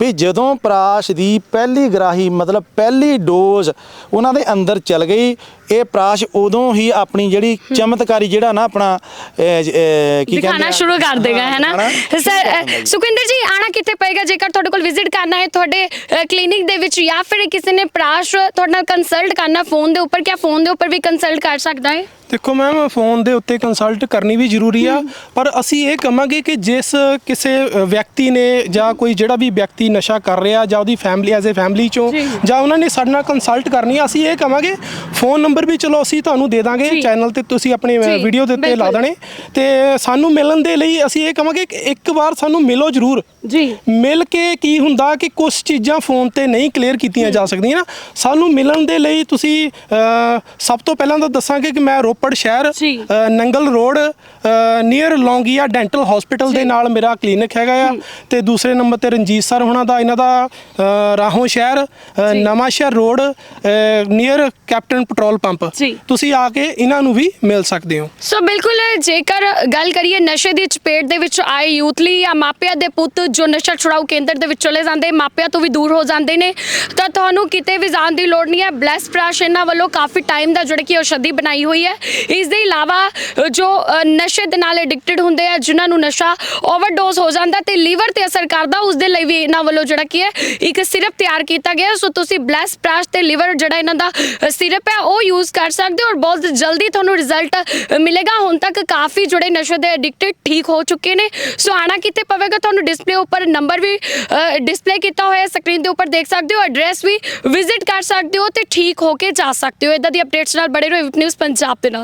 ਵੀ ਜਦੋਂ ਪ੍ਰਾਸ਼ ਦੀ ਪਹਿਲੀ ਗਰਾਹੀ ਮਤਲਬ ਪਹਿਲੀ ਡੋਜ਼ ਉਹਨਾਂ ਦੇ ਅੰਦਰ ਚਲ ਗਈ ਇਹ ਪ੍ਰਾਸ਼ ਉਦੋਂ ਹੀ ਆਪਣੀ ਜਿਹੜੀ ਚਮਤਕਾਰੀ ਜਿਹੜਾ ਨਾ ਆਪਣਾ ਕੀ ਕਹਿੰਦੇ ਦਿਖਾਣਾ? ਸ਼ੁਰੂ ਕਰ ਦੇਗਾ ਹੈ ਨਾ ਸਰ। ਸੁਖਿੰਦਰ ਜੀ ਆਣਾ ਕਿੱਥੇ ਪਏਗਾ ਜੇਕਰ ਤੁਹਾਡੇ ਕੋਲ ਵਿਜ਼ਿਟ ਕਰਨਾ ਹੈ ਤੁਹਾਡੇ ਕਲੀਨਿਕ ਦੇ ਵਿੱਚ ਜਾਂ ਫਿਰ ਕਿਸੇ ਨੇ ਪ੍ਰਾਸ਼ ਤੁਹਾਡੇ ਨਾਲ ਕੰਸਲਟ ਕਰਨਾ ਫੋਨ ਦੇ ਉੱਪਰ ਕਿਆ ਫੋਨ ਦੇ ਉੱਪਰ ਵੀ ਕੰਸਲਟ ਕਰ ਸਕਦਾ ਹੈ ਦੇਖੋ ਮੈਮ ਫੋਨ ਦੇ ਉੱਤੇ ਕੰਸਲਟ ਕਰਨੀ ਵੀ ਜ਼ਰੂਰੀ ਆ ਪਰ ਅਸੀਂ ਇਹ ਕਹਾਂਗੇ ਕਿ ਜਿਸ ਕਿਸੇ ਵਿਅਕਤੀ ਨੇ ਜਾਂ ਕੋਈ ਜਿਹੜਾ ਵੀ ਵਿਅਕਤੀ ਨਸ਼ਾ ਕਰ ਰਿਹਾ ਜਾਂ ਉਹਦੀ ਫੈਮਿਲੀ ਐਜ਼ ਅ ਫੈਮਿਲੀ ਚੋਂ ਜੀ। ਉਹਨਾਂ ਨੇ ਸਾਡੇ ਨਾਲ ਕੰਸਲਟ ਕਰਨੀ ਆ ਅਸੀਂ ਇਹ ਕਹਾਂਗੇ ਫੋਨ ਨੰਬਰ ਵੀ ਚਲੋ ਅਸੀਂ ਤੁਹਾਨੂੰ ਦੇ ਦਾਂਗੇ। ਚੈਨਲ ਤੇ ਤੁਸੀਂ ਆਪਣੇ ਵੀਡੀਓ ਦੇ ਉੱਤੇ ਲਾ। ਦੇਣੇ ਤੇ ਸਾਨੂੰ ਮਿਲਣ ਦੇ ਲਈ ਅਸੀਂ ਇਹ ਕਹਾਂਗੇ ਕਿ ਇੱਕ ਵਾਰ ਸਾਨੂੰ ਮਿਲੋ ਜ਼ਰੂਰ ਜੀ ਮਿਲ ਕੇ ਕੀ ਹੁੰਦਾ ਕਿ ਕੁਝ ਚੀਜ਼ਾਂ ਫੋਨ ਤੇ ਨਹੀਂ ਕਲੀਅਰ ਕੀਤੀਆਂ ਜਾ ਸਕਦੀਆਂ ਨਾ ਸਾਨੂੰ ਮਿਲਣ ਦੇ ਲਈ ਤੁਸੀਂ ਸਭ ਤੋਂ ਪਹਿਲਾਂ ਤਾਂ ਦੱਸਾਂਗੇ ਕਿ ਮੈਂ ਰੋਪੜ ਸ਼ਹਿਰ। ਅ, Nangal road near Longia dental hospital ਦੇ ਨਾਲ ਮੇਰਾ ਕਲੀਨਿਕ ਹੈਗਾ ਆ। ਤੇ ਦੂਸਰੇ ਨੰਬਰ ਤੇ ਰਣਜੀਤ ਸਰ ਹੋਣਾ ਦਾ ਇਹਨਾਂ ਦਾ ਅ, ਰਾਹੋਂ ਸ਼ਹਿਰ ਅ, Nawanshahr road near captain petrol pump ਜੀ। ਤੁਸੀਂ ਆ ਕੇ ਇਹਨਾਂ ਨੂੰ ਵੀ ਮਿਲ ਸਕਦੇ ਹੋ। ਸੋ ਬਿਲਕੁਲ ਜੇਕਰ ਗੱਲ ਕਰੀਏ ਨਸ਼ੇ ਦੀ ਚਪੇਟ ਦੇ ਵਿੱਚ ਆਏ ਯੂਥ ਲਈ ਜਾਂ ਮਾਪਿਆਂ ਦੇ ਪੁੱਤ ਜੋ ਨਸ਼ਾ ਛੁਡਾਊ ਕੇਂਦਰ ਦੇ ਵਿੱਚ ਚਲੇ ਜਾਂਦੇ ਮਾਪਿਆਂ ਤੋਂ ਵੀ ਦੂਰ ਹੋ ਜਾਂਦੇ ਨੇ ਤਾਂ ਤੁਹਾਨੂੰ ਕਿਤੇ ਵੀ ਜਾਣ ਦੀ ਲੋੜ ਨਹੀਂ ਹੈ। ਬਲੈਸ ਪ੍ਰਾਸ਼ ਇਹਨਾਂ ਵੱਲੋਂ ਕਾਫੀ ਟਾਈਮ ਦਾ ਜਿਹੜਾ ਕਿ ਔਸ਼ਧੀ ਬਣਾਈ ਹੋਈ ਹੈ। ਇਸ ਦੇ ਇਲਾਵਾ ਜੋ ਨਸ਼ੇ ਦੇ ਨਾਲ ਐਡਿਕਟਡ ਹੁੰਦੇ ਆ, ਜਿਨ੍ਹਾਂ ਨੂੰ ਨਸ਼ਾ ਓਵਰਡੋਜ਼ ਹੋ ਜਾਂਦਾ ਤੇ ਲੀਵਰ ਤੇ ਅਸਰ ਕਰਦਾ, ਉਸ ਦੇ ਲਈ ਵੀ ਇਹਨਾਂ ਵੱਲੋਂ ਜਿਹੜਾ ਕੀ ਹੈ, ਇੱਕ ਸਿਰਪ ਤਿਆਰ ਕੀਤਾ ਗਿਆ। ਸੋ ਤੁਸੀਂ ਬਲੈਸ ਪ੍ਰਾਸ਼ ਤੇ ਲੀਵਰ ਜਿਹੜਾ ਇਹਨਾਂ ਦਾ ਸਿਰਪ ਹੈ, ਉਹ ਯੂਜ਼ ਕਰ ਸਕਦੇ ਹੋ ਔਰ ਬਹੁਤ ਜਲਦੀ ਤੁਹਾਨੂੰ ਰਿਜ਼ਲਟ ਮਿਲੇਗਾ। ਹੁਣ ਤੱਕ ਕਾਫੀ ਜਿਹੜੇ ਨਸ਼ੇ ਦੇ ਐਡਿਕਟਡ ਠੀਕ ਹੋ ਚੁੱਕੇ ਨੇ। ਸੋ ਆਣਾ ਕਿਤੇ ਪਵੇਗਾ ਤੁਹਾਨੂੰ ਡਿਸਪਲੇ ਉੱਪਰ ਨੰਬਰ ਵੀ ਡਿਸਪਲੇ ਕੀਤਾ ਹੋਇਆ ਸਕਰੀਨ ਦੇ ਉੱਪਰ ਦੇਖ ਸਕਦੇ ਹੋ। ਐਡਰੈਸ ਵੀ ਵਿਜ਼ਿਟ ਕਰ ਸਕਦੇ ਹੋ ਤੇ ਠੀਕ ਹੋ ਕੇ ਜਾ ਸਕਦੇ ਹੋ। ਇਦਾਂ ਦੀ ਅਪਡੇਟਸ ਨਾਲ ਬੜੇ ਰਹੋ ਨਿਊਜ਼ ਪੰਜਾਬ ਦੇ ਨਾਲ।